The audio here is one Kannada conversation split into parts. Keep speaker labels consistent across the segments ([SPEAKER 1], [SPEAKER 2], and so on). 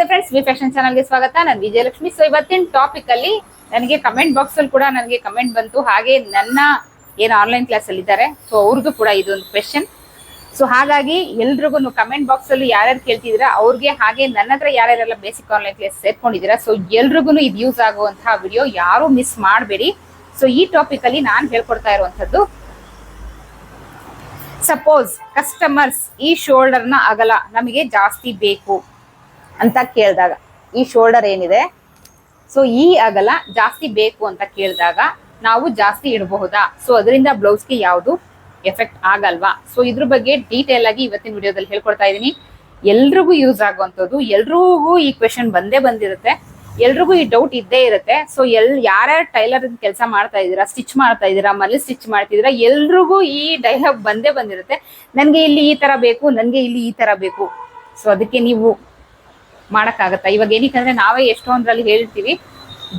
[SPEAKER 1] ನಮಸ್ತೆ ಫ್ರೆಂಡ್ಸ್ ವಿ ಫ್ಯಾಷನ್ ಚಾನಲ್ಗೆ ಸ್ವಾಗತ. ನಾನು ವಿಜಯಲಕ್ಷ್ಮಿ. ಸೊ ಇವತ್ತಿನ ಟಾಪಿಕ್ ಅಲ್ಲಿ ನನಗೆ ಕಮೆಂಟ್ ಬಾಕ್ಸ್ ಅಲ್ಲಿ ಕೂಡ ನನಗೆ ಕಮೆಂಟ್ ಬಂತು. ಹಾಗೆ ನನ್ನ ಏನು ಆನ್ಲೈನ್ ಕ್ಲಾಸ್ ಅಲ್ಲಿ ಇದ್ದಾರೆ. ಸೊ ಅವ್ರಿಗೂ ಕೂಡ ಇದೊಂದು ಕ್ವೆಶನ್ ಸೊ ಹಾಗಾಗಿ ಎಲ್ರಿಗೂ ಕಮೆಂಟ್ ಬಾಕ್ಸ್ ಅಲ್ಲಿ ಯಾರ್ಯಾರು ಕೇಳ್ತಿದ್ದೀರಾ, ಅವ್ರಿಗೆ ಹಾಗೆ ನನ್ನ ಹತ್ರ ಯಾರ್ಯಾರೆಲ್ಲ ಬೇಸಿಕ್ ಆನ್ಲೈನ್ ಕ್ಲಾಸ್ ಸೇರ್ಕೊಂಡಿದ್ದೀರಾ ಸೊ ಎಲ್ರಿಗೂ ಇದು ಯೂಸ್ ಆಗುವಂತಹ ವಿಡಿಯೋ ಯಾರು ಮಿಸ್ ಮಾಡಬೇಡಿ. ಸೊ ಈ ಟಾಪಿಕ್ ಅಲ್ಲಿ ನಾನು ಹೇಳ್ಕೊಡ್ತಾ ಇರುವಂತದ್ದು ಸಪೋಸ್ ಕಸ್ಟಮರ್ಸ್ ಈ ಶೋಲ್ಡರ್ನ ಅಗಲ ನಮಗೆ ಜಾಸ್ತಿ ಬೇಕು. ಅಂತ ಕೇಳಿದಾಗ ಈ ಶೋಲ್ಡರ್ ಏನಿದೆ? ಸೊ ಈ ಅಗಲ ಜಾಸ್ತಿ ಬೇಕು ಅಂತ ಕೇಳಿದಾಗ ನಾವು ಜಾಸ್ತಿ ಇಡಬಹುದಾ? ಸೊ ಅದರಿಂದ ಬ್ಲೌಸ್ಗೆ ಯಾವುದು ಎಫೆಕ್ಟ್ ಆಗಲ್ವಾ? ಸೊ ಇದ್ರ ಬಗ್ಗೆ ಡೀಟೇಲ್ ಆಗಿ ಇವತ್ತಿನ ವಿಡಿಯೋದಲ್ಲಿ ಹೇಳ್ಕೊಡ್ತಾ ಇದ್ದೀನಿ. ಎಲ್ರಿಗೂ ಯೂಸ್ ಆಗುವಂಥದ್ದು, ಎಲ್ರಿಗೂ ಈ ಕ್ವೆಶನ್ ಬಂದೇ ಬಂದಿರುತ್ತೆ. ಎಲ್ರಿಗೂ ಈ ಡೌಟ್ ಇದ್ದೇ ಇರುತ್ತೆ. ಸೊ ಎಲ್, ಯಾರ್ಯಾರು ಟೈಲರ್ ಕೆಲಸ ಮಾಡ್ತಾ ಇದ್ದೀರಾ ಸ್ಟಿಚ್ ಮಾಡ್ತಾ ಇದ್ದೀರಾ, ಮಲ್ಲಿ ಸ್ಟಿಚ್ ಮಾಡ್ತಿದ್ದೀರಾ, ಎಲ್ರಿಗೂ ಈ ಡೈಲಾಗ್ ಬಂದೇ ಬಂದಿರುತ್ತೆ. ನನಗೆ ಇಲ್ಲಿ ಈ ತರ ಬೇಕು, ನನಗೆ ಇಲ್ಲಿ ಈ ತರ ಬೇಕು. ಸೊ ಅದಕ್ಕೆ ನೀವು ಮಾಡಕ್ಕಾಗತ್ತಾ? ಇವಾಗ ಏನಕ್ಕಂದ್ರೆ ನಾವೇ ಎಷ್ಟೊಂದ್ರಲ್ಲಿ ಹೇಳ್ತೀವಿ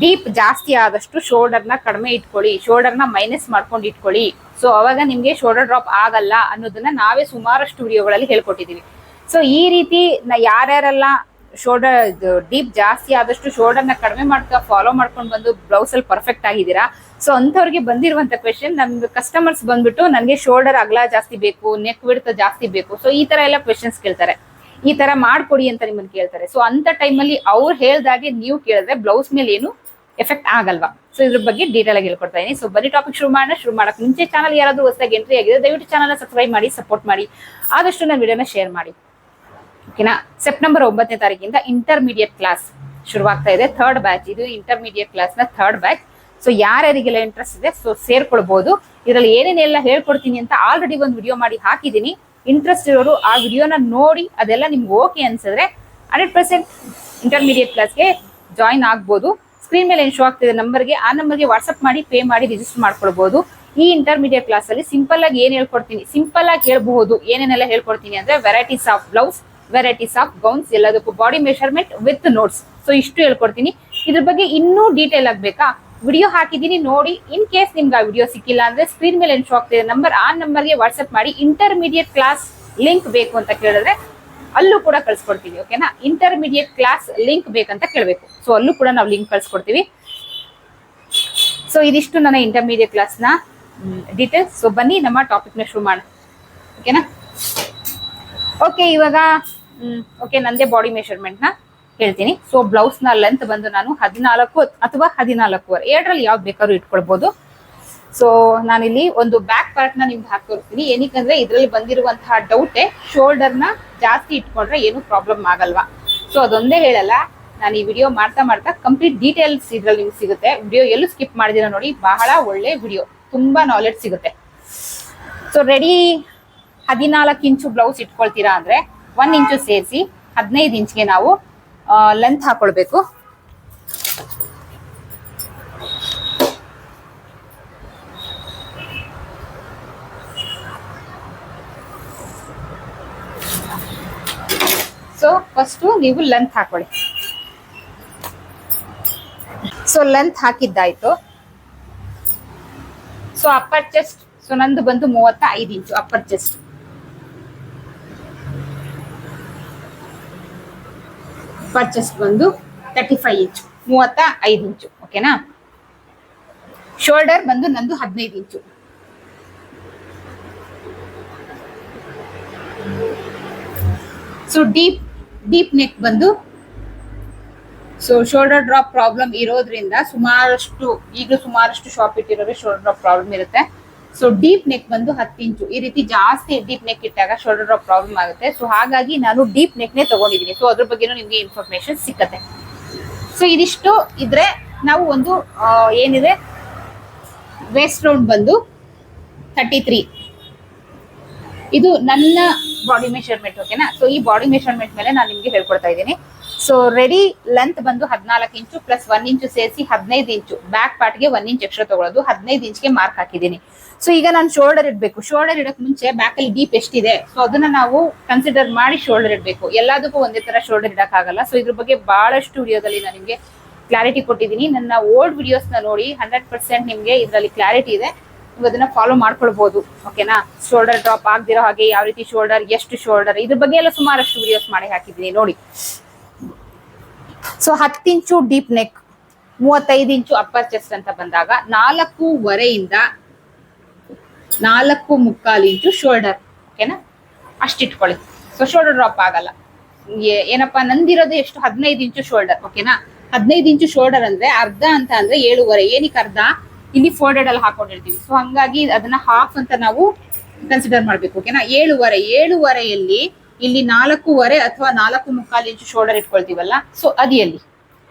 [SPEAKER 1] ಡೀಪ್ ಜಾಸ್ತಿ ಆದಷ್ಟು ಶೋಲ್ಡರ್ನ ಕಡಿಮೆ ಇಟ್ಕೊಳ್ಳಿ ಶೋಲ್ಡರ್ನ ಮೈನಸ್ ಮಾಡ್ಕೊಂಡು ಇಟ್ಕೊಳ್ಳಿ. ಸೊ ಅವಾಗ ನಿಮಗೆ ಶೋಲ್ಡರ್ ಡ್ರಾಪ್ ಆಗಲ್ಲ ಅನ್ನೋದನ್ನ ನಾವೇ ಸುಮಾರಷ್ಟು ವಿಡಿಯೋಗಳಲ್ಲಿ ಹೇಳ್ಕೊಟ್ಟಿದ್ದೀವಿ ಸೊ ಈ ರೀತಿ ಯಾರ್ಯಾರೆಲ್ಲ ಶೋಲ್ಡರ್ ಡೀಪ್ ಜಾಸ್ತಿ ಆದಷ್ಟು ಶೋಲ್ಡರ್ನ ಕಡಿಮೆ ಮಾಡ್ತಾ ಫಾಲೋ ಮಾಡ್ಕೊಂಡು ಬಂದು ಬ್ಲೌಸ್ ಅಲ್ಲಿ ಪರ್ಫೆಕ್ಟ್ ಆಗಿದ್ದೀರಾ? ಸೊ ಅಂಥವ್ರಿಗೆ ಬಂದಿರುವಂತ ಕ್ವೆಶನ್ ನಮ್ಗೆ ಕಸ್ಟಮರ್ಸ್ ಬಂದ್ಬಿಟ್ಟು ನನಗೆ ಶೋಲ್ಡರ್ ಅಗಲ ಜಾಸ್ತಿ ಬೇಕು ನೆಕ್ ಬಿಡ್ತ ಜಾಸ್ತಿ ಬೇಕು. ಸೊ ಈ ತರ ಎಲ್ಲ ಕ್ವೆಶನ್ಸ್ ಕೇಳ್ತಾರೆ. ಈ ತರ ಮಾಡ್ಕೊಡಿ ಅಂತ ನಿಮ್ಮನ್ನ ಕೇಳ್ತಾರೆ. ಸೊ ಅಂತ ಟೈಮಲ್ಲಿ ಅವ್ರು ಹೇಳ್ದಾಗೆ ನೀವು ಕೇಳಿದ್ರೆ ಬ್ಲೌಸ್ ಮೇಲೆ ಏನು ಎಫೆಕ್ಟ್ ಆಗಲ್ವಾ? ಸೊ ಇದ್ರ ಬಗ್ಗೆ ಡೀಟೇಲ್ ಆಗಿ ಹೇಳ್ಕೊಡ್ತಾ ಇದೀನಿ. ಸೊ ಬರೀ ಟಾಪಿಕ್ ಶುರು ಮಾಡೋಣ, ಶುರು ಮಾಡಕ್ ಮುಂಚೆ ಚಾನಲ್ ಯಾರಾದ್ರೂ ಹೊಸದಾಗಿ ಎಂಟ್ರಿ ಆಗಿದೆ ದಯವಿಟ್ಟು ಚಾನಲ್ ಸಬ್ಸ್ಕ್ರೈಬ್ ಮಾಡಿ ಸಪೋರ್ಟ್ ಮಾಡಿ. ಆದಷ್ಟು ನನ್ನ ವಿಡಿಯೋನ ಶೇರ್ ಮಾಡಿ. ಓಕೆನಾ ಸೆಪ್ಟೆಂಬರ್ ಒಂಬತ್ತನೇ ತಾರೀಕಿಂದ ಇಂಟರ್ಮೀಡಿಯೇಟ್ ಕ್ಲಾಸ್ ಶುರುವಾಗ್ತಾ ಇದೆ. ಥರ್ಡ್ ಬ್ಯಾಚ್ ಇದು ಇಂಟರ್ಮೀಡಿಯೇಟ್ ಕ್ಲಾಸ್ನ ಥರ್ಡ್ ಬ್ಯಾಚ್ ಸೊ ಯಾರ್ಯಾರಿಗೆಲ್ಲ ಇಂಟ್ರೆಸ್ಟ್ ಇದೆ ಸೊ ಸೇರ್ಕೊಳ್ಬಹುದು ಇದರಲ್ಲಿ ಏನೇನೆಲ್ಲ ಹೇಳ್ಕೊಡ್ತೀನಿ ಅಂತ ಆಲ್ರೆಡಿ ಒಂದು ವಿಡಿಯೋ ಮಾಡಿ ಹಾಕಿದ್ದೀನಿ. ಇಂಟ್ರೆಸ್ಟ್ ಇರೋರು ಆ ವಿಡಿಯೋನ ನೋಡಿ ಅದೆಲ್ಲ ನಿಮ್ಗೆ ಓಕೆ ಅನ್ಸಿದ್ರೆ ಹಂಡ್ರೆಡ್ ಪರ್ಸೆಂಟ್ ಇಂಟರ್ಮೀಡಿಯೇಟ್ ಕ್ಲಾಸ್ಗೆ ಜಾಯಿನ್ ಆಗ್ಬೋದು. ಸ್ಕ್ರೀನ್ ಮೇಲೆ ಏನು ಶೋ ಆಗ್ತಿದೆ ನಂಬರ್ಗೆ ಆ ನಂಬರ್ಗೆ ವಾಟ್ಸಪ್ ಮಾಡಿ ಪೇ ಮಾಡಿ ರಿಜಿಸ್ಟರ್ ಮಾಡ್ಕೊಳ್ಬೋದು. ಈ ಇಂಟರ್ಮೀಡಿಯೇಟ್ ಕ್ಲಾಸಲ್ಲಿ ಸಿಂಪಲ್ ಆಗಿ ಏನು ಹೇಳ್ಕೊಡ್ತೀನಿ? ಸಿಂಪಲ್ ಆಗಿ ಹೇಳ್ಬಹುದು. ಏನೇನೆಲ್ಲ ಹೇಳ್ಕೊಡ್ತೀನಿ ಅಂದ್ರೆ varieties of blouse varieties of gowns ಎಲ್ಲದಕ್ಕೂ body measurement with notes so ಇಷ್ಟು ಹೇಳ್ಕೊಡ್ತೀನಿ. ಇದ್ರ ಬಗ್ಗೆ ಇನ್ನೂ ಡೀಟೇಲ್ ಆಗ್ಬೇಕಾ? ವಿಡಿಯೋ ಹಾಕಿದ್ದೀನಿ, ನೋಡಿ. ಇನ್ ಕೇಸ್ ನಿಮ್ಗೆ ಆ ವಿಡಿಯೋ ಸಿಕ್ಕಿಲ್ಲ ಅಂದ್ರೆ ಸ್ಕ್ರೀನ್ ಮೇಲೆ ಏನು ಆಗ್ತಿದೆ ನಂಬರ್ ಆ ನಂಬರ್ಗೆ ವಾಟ್ಸ್ಆಪ್ ಮಾಡಿ. ಇಂಟರ್ಮೀಡಿಯೇಟ್ ಕ್ಲಾಸ್ ಲಿಂಕ್ ಬೇಕು ಅಂತ ಕೇಳಿದ್ರೆ ಅಲ್ಲೂ ಕೂಡ ಕಳ್ಸ್ಕೊಡ್ತೀವಿ ಓಕೆನಾ ಇಂಟರ್ಮೀಡಿಯೇಟ್ ಕ್ಲಾಸ್ ಲಿಂಕ್ ಬೇಕಂತ ಕೇಳಬೇಕು. ಸೊ ಅಲ್ಲೂ ಕೂಡ ನಾವು ಲಿಂಕ್ ಕಳ್ಸ್ಕೊಡ್ತೀವಿ. ಸೊ ಇದಿಷ್ಟು ನನ್ನ ಇಂಟರ್ಮೀಡಿಯೇಟ್ ಕ್ಲಾಸ್ನ ಡೀಟೇಲ್ಸ್ ಸೊ ಬನ್ನಿ, ನಮ್ಮ ಟಾಪಿಕ್ನ ಶುರು ಮಾಡೋಣ. ಓಕೆನಾ ಓಕೆ ಇವಾಗ ಓಕೆ ನಂದೇ ಬಾಡಿ ಮೆಷರ್ಮೆಂಟ್ನ ಹೇಳ್ತೀನಿ. ಸೊ ನ ಲೆಂತ್ ಬಂದು ನಾನು ಹದಿನಾಲ್ಕು ಅಥವಾ ಹದಿನಾಲ್ಕುವರೆ. ಎರಡರಲ್ಲಿ ಯಾವ್ದು ಬೇಕಾದ್ರೂ ಇಟ್ಕೊಳ್ಬಹುದು ಸೊ ನಾನಿಲ್ಲಿ ಒಂದು ಬ್ಯಾಕ್ ಪಾರ್ಟ್ನ ನಿಮ್ಗೆ ಹಾಕೊಡ್ತೀನಿ ಏನಕ್ಕಂದ್ರೆ ಇದರಲ್ಲಿ ಬಂದಿರುವಂತಹ ಶೋಲ್ಡರ್ನ ಜಾಸ್ತಿ ಇಟ್ಕೊಂಡ್ರೆ ಏನು ಪ್ರಾಬ್ಲಮ್ ಆಗಲ್ವಾ. ಸೊ ಅದೊಂದೇ ಹೇಳಲ್ಲ. ನಾನು ಈ ವಿಡಿಯೋ ಮಾಡ್ತಾ ಮಾಡ್ತಾ ಕಂಪ್ಲೀಟ್ ಡೀಟೇಲ್ಸ್ ಇದ್ರಲ್ಲಿ ನಿಮ್ಗೆ ಸಿಗುತ್ತೆ. ವಿಡಿಯೋ ಎಲ್ಲೂ ಸ್ಕಿಪ್ ಮಾಡಿದಿರ ನೋಡಿ, ಬಹಳ ಒಳ್ಳೆ ವಿಡಿಯೋ ತುಂಬಾ ನಾಲೆಡ್ಜ್ ಸಿಗುತ್ತೆ. ಸೊ ರೆಡಿ ಹದಿನಾಲ್ಕು ಇಂಚು ಬ್ಲೌಸ್ ಇಟ್ಕೊಳ್ತೀರಾ ಅಂದ್ರೆ ಒನ್ ಇಂಚು ಸೇರಿಸಿ, ಹದಿನೈದು ಇಂಚ್ಗೆ ನಾವು ಲೆಂತ್ ಹಾಕೊಳ್ಬೇಕು. ಸೊ ಫಸ್ಟು ನೀವು ಲೆಂತ್ ಹಾಕೊಳ್ಳಿ ಸೊ ಲೆಂತ್ ಹಾಕಿದ್ದಾಯ್ತು. ಸೊ ಅಪ್ಪರ್ ಚೆಸ್ಟ್ ಸೊ ನಂದು ಬಂದು ಮೂವತ್ತ ಐದು inch upper chest upper chest ಬಂದು ತರ್ಟಿ ಫೈವ್ ಇಂಚು ಮೂವತ್ತ ಐದು ಇಂಚು ಓಕೆನಾ ಶೋಲ್ಡರ್ ಬಂದು ನಂದು ಹದಿನೈದು inch so deep deep neck ಬಂದು ಸೊ ಶೋಲ್ಡರ್ ಡ್ರಾಪ್ ಪ್ರಾಬ್ಲಮ್ ಇರೋದ್ರಿಂದ ಸುಮಾರಷ್ಟು, ಈಗಲೂ ಸುಮಾರಷ್ಟು ಶಾಪ್ ಇಟ್ಟಿರೋರು ಶೋಲ್ಡರ್ ಡ್ರಾಪ್ ಪ್ರಾಬ್ಲಮ್ ಇರುತ್ತೆ. ಸೊ ಡೀಪ್ ನೆಕ್ ಬಂದು ಹತ್ತು ಇಂಚು. ಈ ರೀತಿ ಜಾಸ್ತಿ ಡೀಪ್ ನೆಕ್ ಇಟ್ಟಾಗ ಶೋಲ್ಡರ್ ಪ್ರಾಬ್ಲಮ್ ಆಗುತ್ತೆ. ಸೊ ಹಾಗಾಗಿ ನಾನು ಡೀಪ್ ನೆಕ್ನೇ ತಗೊಂಡಿದ್ದೀನಿ. ಸೊ ಅದ್ರ ಬಗ್ಗೆನೂ ನಿಮಗೆ ಇನ್ಫಾರ್ಮೇಶನ್ ಸಿಕ್ಕತ್ತೆ. ಸೊ ಇದಿಷ್ಟು ಇದ್ರೆ ನಾವು ಒಂದು ಏನಿದೆ? ವೇಸ್ಟ್ ರೌಂಡ್ ಬಂದು ಥರ್ಟಿ ತ್ರೀ ಇದು ನನ್ನ ಬಾಡಿ ಮೆಷರ್ಮೆಂಟ್ ಓಕೆನಾ ಸೊ ಈ ಬಾಡಿ ಮೆಷರ್ಮೆಂಟ್ ಮೇಲೆ ನಾನು ನಿಮ್ಗೆ ಹೇಳ್ಕೊಡ್ತಾ ಇದ್ದೀನಿ. ಸೊ ರೆಡಿ ಲೆಂತ್ ಬಂದು ಹದಿನಾಲ್ಕು ಇಂಚು ಪ್ಲಸ್ ಒನ್ ಇಂಚು ಸೇರಿಸಿ ಹದಿನೈದು ಇಂಚು. ಬ್ಯಾಕ್ ಪಾರ್ಟ್ಗೆ ಒನ್ ಇಂಚ್ ಎಕ್ಸ್ಟ್ರಾ ತಗೊಳ್ಳೋದು ಹದಿನೈದು ಇಂಚ್ಗೆ ಮಾರ್ಕ್ ಹಾಕಿದ್ದೀನಿ. ಸೊ ಈಗ ನಾನು ಶೋಲ್ಡರ್ ಇಡಬೇಕು. ಶೋಲ್ಡರ್ ಇಡಕ್ ಮುಂಚೆ ಬ್ಯಾಕ್ ಅಲ್ಲಿ ಡೀಪ್ ಎಷ್ಟಿದೆ? ಸೊ ಅದನ್ನ ನಾವು ಕನ್ಸಿಡರ್ ಮಾಡಿ ಶೋಲ್ಡರ್ ಇಡಬೇಕು. ಎಲ್ಲದಕ್ಕೂ ಒಂದೇ ತರ ಶೋಲ್ಡರ್ ಇಡಕ್ಕಾಗಲ್ಲ ಸೊ ಇದ್ರ ಬಗ್ಗೆ ಬಹಳಷ್ಟು ವಿಡಿಯೋದಲ್ಲಿ ನಾನು ನಿಮಗೆ ಕ್ಲಾರಿಟಿ ಕೊಟ್ಟಿದ್ದೀನಿ. ನನ್ನ ಓಲ್ಡ್ ವಿಡಿಯೋಸ್ನ ನೋಡಿ ಹಂಡ್ರೆಡ್ ಪರ್ಸೆಂಟ್ ನಿಮಗೆ ಇದರಲ್ಲಿ ಕ್ಲಾರಿಟಿ ಇದೆ. ನೀವು ಅದನ್ನ ಫಾಲೋ ಮಾಡ್ಕೊಳ್ಬಹುದು ಓಕೆನಾ ಶೋಲ್ಡರ್ ಡ್ರಾಪ್ ಆಗದಿರೋ ಹಾಗೆ ಯಾವ ರೀತಿ ಶೋಲ್ಡರ್ ಎಷ್ಟು ಶೋಲ್ಡರ್ ಇದ್ರ ಬಗ್ಗೆ ಎಲ್ಲ ಸುಮಾರಷ್ಟು ವಿಡಿಯೋಸ್ ಮಾಡಿ ಹಾಕಿದ್ದೀನಿ, ನೋಡಿ. ಸೊ ಹತ್ತಿಂಚು ಡೀಪ್ ನೆಕ್ ಮೂವತ್ತೈದು ಇಂಚು ಅಪ್ಪರ್ ಚೆಸ್ಟ್ ಅಂತ ಬಂದಾಗ ನಾಲ್ಕೂವರೆಯಿಂದ ನಾಲ್ಕು ಮುಕ್ಕಾಲು ಇಂಚು ಶೋಲ್ಡರ್ ಓಕೆನಾ ಅಷ್ಟಿಟ್ಕೊಳ್ಳಿ. ಸೊ ಶೋಲ್ಡರ್ ಡ್ರಾಪ್ ಆಗಲ್ಲ. ಏನಪ್ಪ ನಂದಿರೋದು ಎಷ್ಟು? ಹದಿನೈದು ಇಂಚು ಶೋಲ್ಡರ್ ಓಕೆನಾ ಹದಿನೈದು ಇಂಚು ಶೋಲ್ಡರ್ ಅಂದ್ರೆ ಅರ್ಧ ಅಂತ ಅಂದ್ರೆ ಏಳುವರೆ. ಏನಕ್ಕೆ ಅರ್ಧ? ಇಲ್ಲಿ ಫೋಲ್ಡೆಡ್ ಅಲ್ಲಿ ಹಾಕೊಂಡಿರ್ತೀವಿ. ಸೊ ಹಂಗಾಗಿ ಅದನ್ನ ಹಾಫ್ ಅಂತ ನಾವು ಕನ್ಸಿಡರ್ ಮಾಡ್ಬೇಕು ಓಕೆನಾ ಏಳುವರೆ, ಏಳುವರೆಯಲ್ಲಿ ಇಲ್ಲಿ ನಾಲ್ಕೂವರೆ ಅಥವಾ ನಾಲ್ಕು ಮುಕ್ಕಾಲು ಇಂಚು ಶೋಲ್ಡರ್ ಇಟ್ಕೊಳ್ತೀವಲ್ಲ? ಸೊ ಅದಿಯಲ್ಲಿ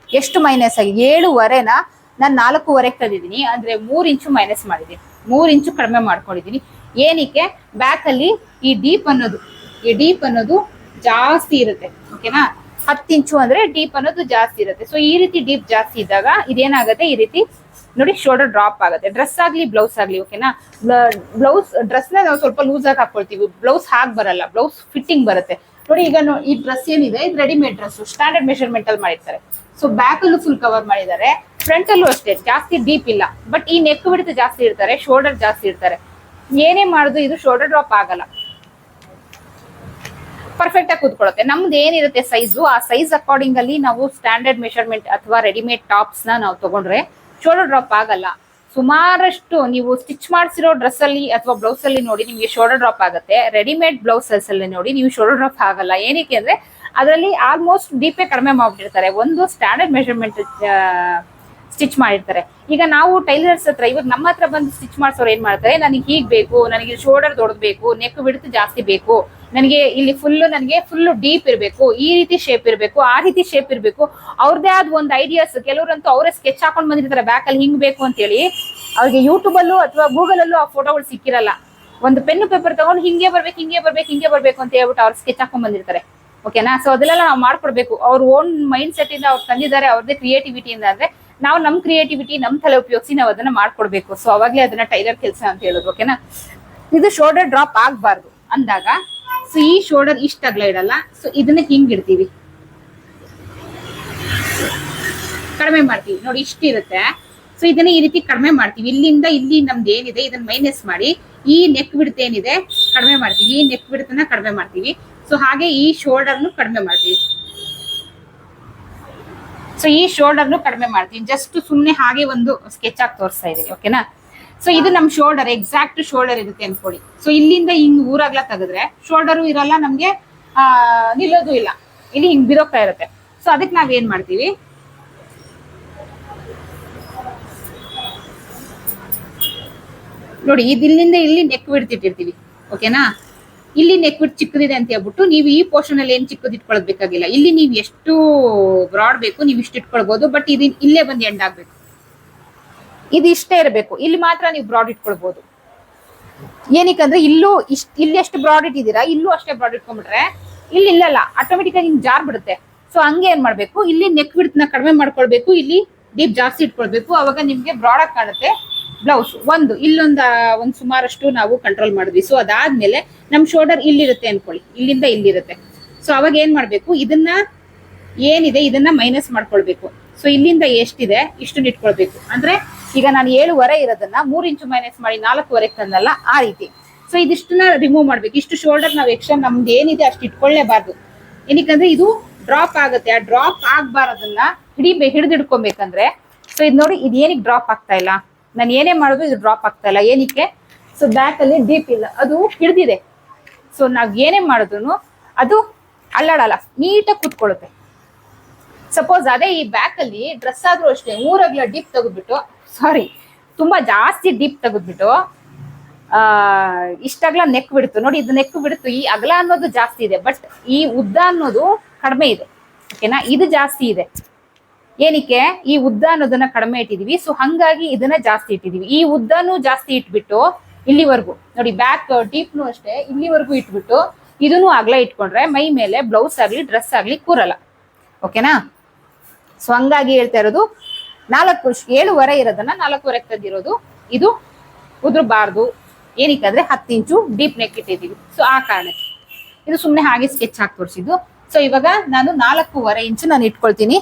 [SPEAKER 1] ಎಷ್ಟು ಮೈನಸ್ ಆಗಿ? ಏಳುವರೆನ ನಾನು ನಾಲ್ಕೂವರೆಗೆ ತಂದಿದ್ದೀನಿ, ಅಂದ್ರೆ ಮೂರ್ ಇಂಚು ಮೈನಸ್ ಮಾಡಿದ್ದೀನಿ ಮೂರ್ ಇಂಚು ಕಡಿಮೆ ಮಾಡ್ಕೊಂಡಿದ್ದೀನಿ. ಏನಕ್ಕೆ ಬ್ಯಾಕ್ ಅಲ್ಲಿ ಈ ಡೀಪ್ ಅನ್ನೋದು, ಈ ಡೀಪ್ ಅನ್ನೋದು ಜಾಸ್ತಿ ಇರುತ್ತೆ ಓಕೆನಾ ಹತ್ತು ಇಂಚು ಅಂದ್ರೆ ಡೀಪ್ ಅನ್ನೋದು ಜಾಸ್ತಿ ಇರುತ್ತೆ. ಸೊ ಈ ರೀತಿ ಡೀಪ್ ಜಾಸ್ತಿ ಇದ್ದಾಗ ಇದೇನಾಗುತ್ತೆ? ಈ ರೀತಿ ನೋಡಿ ಶೋಲ್ಡರ್ ಡ್ರಾಪ್ ಆಗುತ್ತೆ. ಡ್ರೆಸ್ ಆಗ್ಲಿ ಬ್ಲೌಸ್ ಆಗ್ಲಿ ಓಕೆನಾ ಬ್ಲೌಸ್ ಡ್ರೆಸ್ನ ನಾವು ಸ್ವಲ್ಪ ಲೂಸ್ ಆಗಿ ಹಾಕೊಳ್ತೀವಿ. ಬ್ಲೌಸ್ ಹಾಗೆ ಬರಲ್ಲ. ಬ್ಲೌಸ್ ಫಿಟ್ಟಿಂಗ್ ಬರುತ್ತೆ. ನೋಡಿ ಈಗ ಈ ಡ್ರೆಸ್ ಏನಿದೆ? ಇದು ರೆಡಿಮೇಡ್ ಡ್ರೆಸ್ ಸ್ಟ್ಯಾಂಡರ್ಡ್ ಮೆಷರ್ಮೆಂಟ್ ಅಲ್ಲಿ ಮಾಡಿರ್ತಾರೆ. ಸೊ ಬ್ಯಾಕ್ ಅಲ್ಲೂ ಫುಲ್ ಕವರ್ ಮಾಡಿದ್ದಾರೆ. ಫ್ರಂಟ್ ಅಲ್ಲೂ ಅಷ್ಟೇ. ಜಾಸ್ತಿ ಡೀಪ್ ಇಲ್ಲ. ಬಟ್ ಈ ನೆಕ್ ಬಿಡ್ತು ಜಾಸ್ತಿ ಇರ್ತಾರೆ. ಶೋಲ್ಡರ್ ಜಾಸ್ತಿ ಇರ್ತಾರೆ. ಏನೇ ಮಾಡುದು, ಇದು ಶೋಲ್ಡರ್ ಡ್ರಾಪ್ ಆಗಲ್ಲ. ಪರ್ಫೆಕ್ಟ್ ಆಗಿ ಕೂತ್ಕೊಳ್ಳುತ್ತೆ. ನಮ್ದು ಏನಿರುತ್ತೆ ಸೈಜು ಆ ಸೈಜ್ ಅಕಾರ್ಡಿಂಗ್ ಅಲ್ಲಿ ನಾವು ಸ್ಟ್ಯಾಂಡರ್ಡ್ ಮೆಷರ್ಮೆಂಟ್ ಅಥವಾ ರೆಡಿಮೇಡ್ ಟಾಪ್ಸ್ನ ನಾವು ತಗೊಂಡ್ರೆ ಶೋಲ್ಡರ್ ಡ್ರಾಪ್ ಆಗಲ್ಲ. ಸುಮಾರಷ್ಟು ನೀವು ಸ್ಟಿಚ್ ಮಾಡಿಸಿರೋ ಡ್ರೆಸ್ ಅಲ್ಲಿ ಅಥವಾ ಬ್ಲೌಸ್ ಅಲ್ಲಿ ನೋಡಿ ನಿಮಗೆ ಶೋಲ್ಡರ್ ಡ್ರಾಪ್ ಆಗುತ್ತೆ. ರೆಡಿಮೇಡ್ ಬ್ಲೌಸಸ್ ಅಲ್ಲಿ ನೋಡಿ ನೀವು ಶೋಲ್ಡರ್ ಡ್ರಾಪ್ ಆಗಲ್ಲ. ಏನಕ್ಕೆ ಅಂದ್ರೆ, ಅದರಲ್ಲಿ ಆಲ್ಮೋಸ್ಟ್ ಡೀಪೇ ಕಡಿಮೆ ಮಾಡ್ಬಿಟ್ಟಿರ್ತಾರೆ. ಒಂದು ಸ್ಟ್ಯಾಂಡರ್ಡ್ ಮೆಷರ್ಮೆಂಟ್ ಸ್ಟಿಚ್ ಮಾಡಿರ್ತಾರೆ. ಈಗ ನಾವು ಟೈಲರ್ಸ್ ಹತ್ರ, ಇವಾಗ ನಮ್ಮ ಹತ್ರ ಬಂದು ಸ್ಟಿಚ್ ಮಾಡಿಸೋರು ಏನ್ ಮಾಡ್ತಾರೆ, ನನಗೆ ಹೀಗ್ ಬೇಕು, ನನಗೆ ಶೋಲ್ಡರ್ ದೊಡ್ಡಬೇಕು, ನೆಕ್ ಬಿಡ್ತು ಜಾಸ್ತಿ ಬೇಕು, ನನಗೆ ಇಲ್ಲಿ ಫುಲ್ ನನಗೆ ಫುಲ್ ಡೀಪ್ ಇರಬೇಕು, ಈ ರೀತಿ ಶೇಪ್ ಇರಬೇಕು, ಆ ರೀತಿ ಶೇಪ್ ಇರಬೇಕು. ಅವ್ರದೇ ಆದ ಒಂದು ಐಡಿಯಾಸ್ ಕೆಲವರಂತೂ ಅವರೇ ಸ್ಕೆಚ್ ಹಾಕೊಂಡು ಬಂದಿರ್ತಾರೆ, ಬ್ಯಾಕ್ ಅಲ್ಲಿ ಹಿಂಗ್ ಬೇಕು ಅಂತ ಹೇಳಿ ಅವ್ರಿಗೆ ಯೂಟ್ಯೂಬ್ ಅಲ್ಲೂ ಅಥವಾ ಗೂಗಲ್ ಅಲ್ಲೂ ಆ ಫೋಟೋಗಳು ಸಿಕ್ಕಿರಲ್ಲ. ಒಂದು ಪೆನ್ ಪೇಪರ್ ತಗೊಂಡು ಹಿಂಗೆ ಬರ್ಬೇಕು ಹಿಂಗೆ ಬರ್ಬೇಕು ಹಿಂಗೆ ಬರ್ಬೇಕು ಅಂತ ಹೇಳ್ಬಿಟ್ಟು ಅವ್ರು ಸ್ಕೆಚ್ ಹಾಕೊಂಡ್ ಬಂದಿರ್ತಾರೆ. ಓಕೆನಾ ಸೊ ಅದೆಲ್ಲ ನಾವು ಮಾಡ್ಕೊಡ್ಬೇಕು. ಅವ್ರ ಓನ್ ಮೈಂಡ್ ಸೆಟ್ ಇಂದ ಅವ್ರು ತಂದಿದ್ದಾರೆ, ಅವ್ರದೇ ಕ್ರಿಯೇಟಿವಿಟಿಯಿಂದ ಅಂದ್ರೆ ನಾವು ನಮ್ ಕ್ರಿಯೇಟಿವಿಟಿ ನಮ್ ತಲೆ ಉಪಯೋಗಿಸಿ ನಾವು ಅದನ್ನ ಮಾಡ್ಕೊಡ್ಬೇಕು. ಸೊ ಅವಾಗ್ಲೇ ಅದನ್ನ ಟೈಲರ್ ಕೆಲಸ ಅಂತ ಹೇಳೋದು ಓಕೆನಾ ಇದು ಶೋಲ್ಡರ್ ಡ್ರಾಪ್ ಆಗ್ಬಾರ್ದು ಅಂದಾಗ ಸೊ ಈ ಶೋಲ್ಡರ್ ಇಷ್ಟ ಅಗಲ ಇಡಲ್ಲ ಸೊ ಇದನ್ನ ಹಿಂಗ್ ಇಡ್ತೀವಿ. ಕಡಿಮೆ ಮಾಡ್ತೀವಿ. ನೋಡಿ ಇಷ್ಟಿರುತ್ತೆ ಸೊ ಇದನ್ನ ಈ ರೀತಿ ಕಡಿಮೆ ಮಾಡ್ತೀವಿ. ಇಲ್ಲಿಂದ ಇಲ್ಲಿ ನಮ್ದು ಏನಿದೆ, ಇದನ್ನ ಮೈನಸ್ ಮಾಡಿ, ಈ ನೆಕ್ ಏನಿದೆ, ಕಡಿಮೆ ಮಾಡ್ತೀವಿ. ಈ ನೆಕ್ ಬಿಡ್ತನ ಕಡಿಮೆ ಮಾಡ್ತೀವಿ. ಸೊ ಹಾಗೆ ಈ ಶೋಲ್ಡರ್ನು ಕಡಿಮೆ ಮಾಡ್ತೀವಿ. ಸೊ ಈ ಶೋಲ್ಡರ್ನು ಕಡಿಮೆ ಮಾಡ್ತೀನಿ. ಜಸ್ಟ್ ಸುಮ್ಮನೆ ಹಾಗೆ ಒಂದು ಸ್ಕೆಚ್ ಆಗಿ ತೋರಿಸ್ತಾ ಇದೀನಿ ಓಕೆನಾ ಸೊ ಇದು ನಮ್ಮ ಶೋಲ್ಡರ್ ಎಕ್ಸಾಕ್ಟ್ ಶೋಲ್ಡರ್ ಇರುತ್ತೆ ಅನ್ಕೊಳ್ಳಿ. ಸೊ ಇಲ್ಲಿಂದ ಹಿಂಗ್ ಊರಾಗ್ಲ ತೆಗೆದ್ರೆ ಶೋಲ್ಡರು ಇರಲ್ಲ, ನಮ್ಗೆ ನಿಲ್ಲೋದು ಇಲ್ಲ. ಇಲ್ಲಿ ಹಿಂಗ್ ಬಿದೋಗ್ತಾ ಇರುತ್ತೆ. ಸೊ ಅದಕ್ಕೆ ನಾವ್ ಏನ್ ಮಾಡ್ತೀವಿ? ನೋಡಿ, ಇದಿಲ್ಲಿಂದ ಇಲ್ಲಿ ನೆಕ್ ಬಿಡ್ತಿಟ್ಟಿರ್ತೀವಿ ಓಕೆನಾ ಇಲ್ಲಿ ನೆಕ್ವಿಡ್ ಬಿಟ್ ಚಿಕ್ಕದಿದೆ ಅಂತ ಹೇಳ್ಬಿಟ್ಟು ನೀವು ಈ ಪೋರ್ಷನ್ ಅಲ್ಲಿ ಏನ್ ಚಿಕ್ಕದ್ ಇಟ್ಕೊಳ್ಳೋದ್ ಬೇಕಾಗಿಲ್ಲ ಇಲ್ಲಿ ನೀವು ಎಷ್ಟು ಬ್ರಾಡ್ ಬೇಕು, ನೀವು ಇಷ್ಟು ಇಟ್ಕೊಳ್ಬಹುದು ಬಟ್ ಇದು ಇಲ್ಲೇ ಬಂದು ಎಂಡ್ ಆಗ್ಬೇಕು. ಇದು ಇಷ್ಟೇ ಇರಬೇಕು. ಇಲ್ಲಿ ಮಾತ್ರ ನೀವು ಬ್ರಾಡ್ ಇಟ್ಕೊಳ್ಬಹುದು ಏನಕ್ಕಂದ್ರೆ ಇಲ್ಲೂ ಇಷ್ಟ, ಇಲ್ಲಿ ಎಷ್ಟು ಬ್ರಾಡ್ ಇಟ್ಟಿದ್ದೀರಾ, ಇಲ್ಲೂ ಅಷ್ಟೇ ಬ್ರಾಡ್ ಇಟ್ಕೊಂಡ್ಬಿಟ್ರೆ ಇಲ್ಲಿ ಇಲ್ಲಲ್ಲ ಆಟೋಮೆಟಿಕ್ ಆಗಿ ಜಾರ್ ಬಿಡುತ್ತೆ. ಸೊ ಹಂಗೆ ಏನ್ ಮಾಡ್ಬೇಕು? ಇಲ್ಲಿ ನೆಕ್ ಬಿಡ್ತನ ಕಡಿಮೆ ಮಾಡ್ಕೊಳ್ಬೇಕು, ಇಲ್ಲಿ ಡೀಪ್ ಜಾಸ್ತಿ ಇಟ್ಕೊಳ್ಬೇಕು, ಅವಾಗ ನಿಮ್ಗೆ ಬ್ರಾಡ್ ಆಗಿ ಕಾಣುತ್ತೆ. ಬ್ಲೌಸ್. ಒಂದು, ಇಲ್ಲೊಂದು, ಒಂದ್ ಸುಮಾರಷ್ಟು ನಾವು ಕಂಟ್ರೋಲ್ ಮಾಡಿದ್ವಿ. ಸೊ ಅದಾದ್ಮೇಲೆ ನಮ್ ಶೋಲ್ಡರ್ ಇಲ್ಲಿರುತ್ತೆ ಅನ್ಕೊಳ್ಳಿ. ಇಲ್ಲಿಂದ ಇಲ್ಲಿರುತ್ತೆ. ಸೊ ಅವಾಗ ಏನ್ ಮಾಡ್ಬೇಕು? ಇದನ್ನ ಏನಿದೆ, ಇದನ್ನ ಮೈನಸ್ ಮಾಡ್ಕೊಳ್ಬೇಕು. ಸೊ ಇಲ್ಲಿಂದ ಎಷ್ಟಿದೆ ಇಷ್ಟು ಇಟ್ಕೊಳ್ಬೇಕು. ಅಂದ್ರೆ, ಈಗ ನಾನು ಏಳುವರೆ ಇರೋದನ್ನ ಮೂರ್ ಇಂಚು ಮೈನಸ್ ಮಾಡಿ ನಾಲ್ಕುವರೆ ತಂದಲ್ಲ, ಆ ರೀತಿ. ಸೊ ಇದಿಷ್ಟನ್ನ ರಿಮೂವ್ ಮಾಡ್ಬೇಕು. ಇಷ್ಟು ಶೋಲ್ಡರ್ ನಾವು ಎಕ್ಸ್ಟ್ರಾ ನಮ್ದು ಏನಿದೆ ಅಷ್ಟು ಇಟ್ಕೊಳ್ಳೇಬಾರ್ದು ಏನಕ್ಕಂದ್ರೆ, ಇದು ಡ್ರಾಪ್ ಆಗುತ್ತೆ. ಆ ಡ್ರಾಪ್ ಆಗ್ಬಾರದನ್ನ ಹಿಡಿ ಹಿಡಿದಿಡ್ಕೊಬೇಕಂದ್ರೆ ಸೊ ಇದು ನೋಡಿ ಇದು ಏನಕ್ಕೆ ಡ್ರಾಪ್ ಆಗ್ತಾ ಇಲ್ಲ? ನಾನು ಏನೇ ಮಾಡೋದು ಇದು ಡ್ರಾಪ್ ಆಗ್ತಾ ಇಲ್ಲ. ಏನಕ್ಕೆ? ಸೊ ಬ್ಯಾಕ್ ಅಲ್ಲಿ ಡೀಪ್ ಇಲ್ಲ. ಅದು ಹಿಡ್ದಿದೆ. ಸೊ ನಾವ್ ಏನೇ ಮಾಡಿದ್ರು ಅದು ಅಲ್ಲಾಡಲ್ಲ. ನೀಟಾಗಿ ಕೂತ್ಕೊಳ್ಳುತ್ತೆ. ಸಪೋಸ್ ಅದೇ ಈ ಬ್ಯಾಕ್ ಅಲ್ಲಿ ಡ್ರೆಸ್ ಆದ್ರೂ ಅಷ್ಟೇ, ಮೂರಗ್ಲ ಡೀಪ್ ತೆಗೆದ್ಬಿಟ್ಟು ಸಾರಿ ತುಂಬಾ ಜಾಸ್ತಿ ಡೀಪ್ ತೆಗೆದ್ಬಿಟ್ಟು ಇಷ್ಟಾಗ್ಲ ನೆಕ್ ಬಿಡ್ತು. ನೋಡಿ, ಇದು ನೆಕ್ ಬಿಡ್ತು. ಈ ಅಗಲ ಅನ್ನೋದು ಜಾಸ್ತಿ ಇದೆ. ಬಟ್ ಈ ಉದ್ದ ಅನ್ನೋದು ಕಡಿಮೆ ಇದೆ. ಓಕೆನಾ ಇದು ಜಾಸ್ತಿ ಇದೆ. ಏನಕ್ಕೆ? ಈ ಉದ್ದ ಅನ್ನೋದನ್ನ ಕಡಿಮೆ ಇಟ್ಟಿದೀವಿ. ಸೊ ಹಂಗಾಗಿ ಇದನ್ನ ಜಾಸ್ತಿ ಇಟ್ಟಿದೀವಿ. ಈ ಉದ್ದನೂ ಜಾಸ್ತಿ ಇಟ್ಬಿಟ್ಟು ಇಲ್ಲಿವರೆಗೂ, ನೋಡಿ ಬ್ಯಾಕ್ ಡೀಪ್ನು ಅಷ್ಟೇ, ಇಲ್ಲಿವರೆಗೂ ಇಟ್ಬಿಟ್ಟು ಇದನ್ನು ಅಗಲ ಇಟ್ಕೊಂಡ್ರೆ ಮೈ ಮೇಲೆ ಬ್ಲೌಸ್ ಆಗ್ಲಿ ಡ್ರೆಸ್ ಆಗ್ಲಿ ಕೂರಲ್ಲ. ಓಕೆನಾ ಸೊ ಹಂಗಾಗಿ ಹೇಳ್ತಾ ಇರೋದು, ನಾಲ್ಕು ಏಳುವರೆ ಇರೋದನ್ನ ನಾಲ್ಕುವರೆಗೆ ತೆಗೆದಿರೋದು. ಇದು ಉದುರಬಾರ್ದು. ಏನಕ್ಕೆ ಅಂದ್ರೆ ಹತ್ತು ಇಂಚು ಡೀಪ್ ನೆಕ್ ಇಟ್ಟಿದ್ದೀವಿ. ಸೊ ಆ ಕಾರಣಕ್ಕೆ. ಇದು ಸುಮ್ಮನೆ ಹಾಗೆ ಸ್ಕೆಚ್ ಹಾಕಿ ತೋರಿಸಿದ್ದು. ಸೊ ಇವಾಗ ನಾನು ನಾಲ್ಕೂವರೆ ಇಂಚು ನಾನು ಇಟ್ಕೊಳ್ತೀನಿ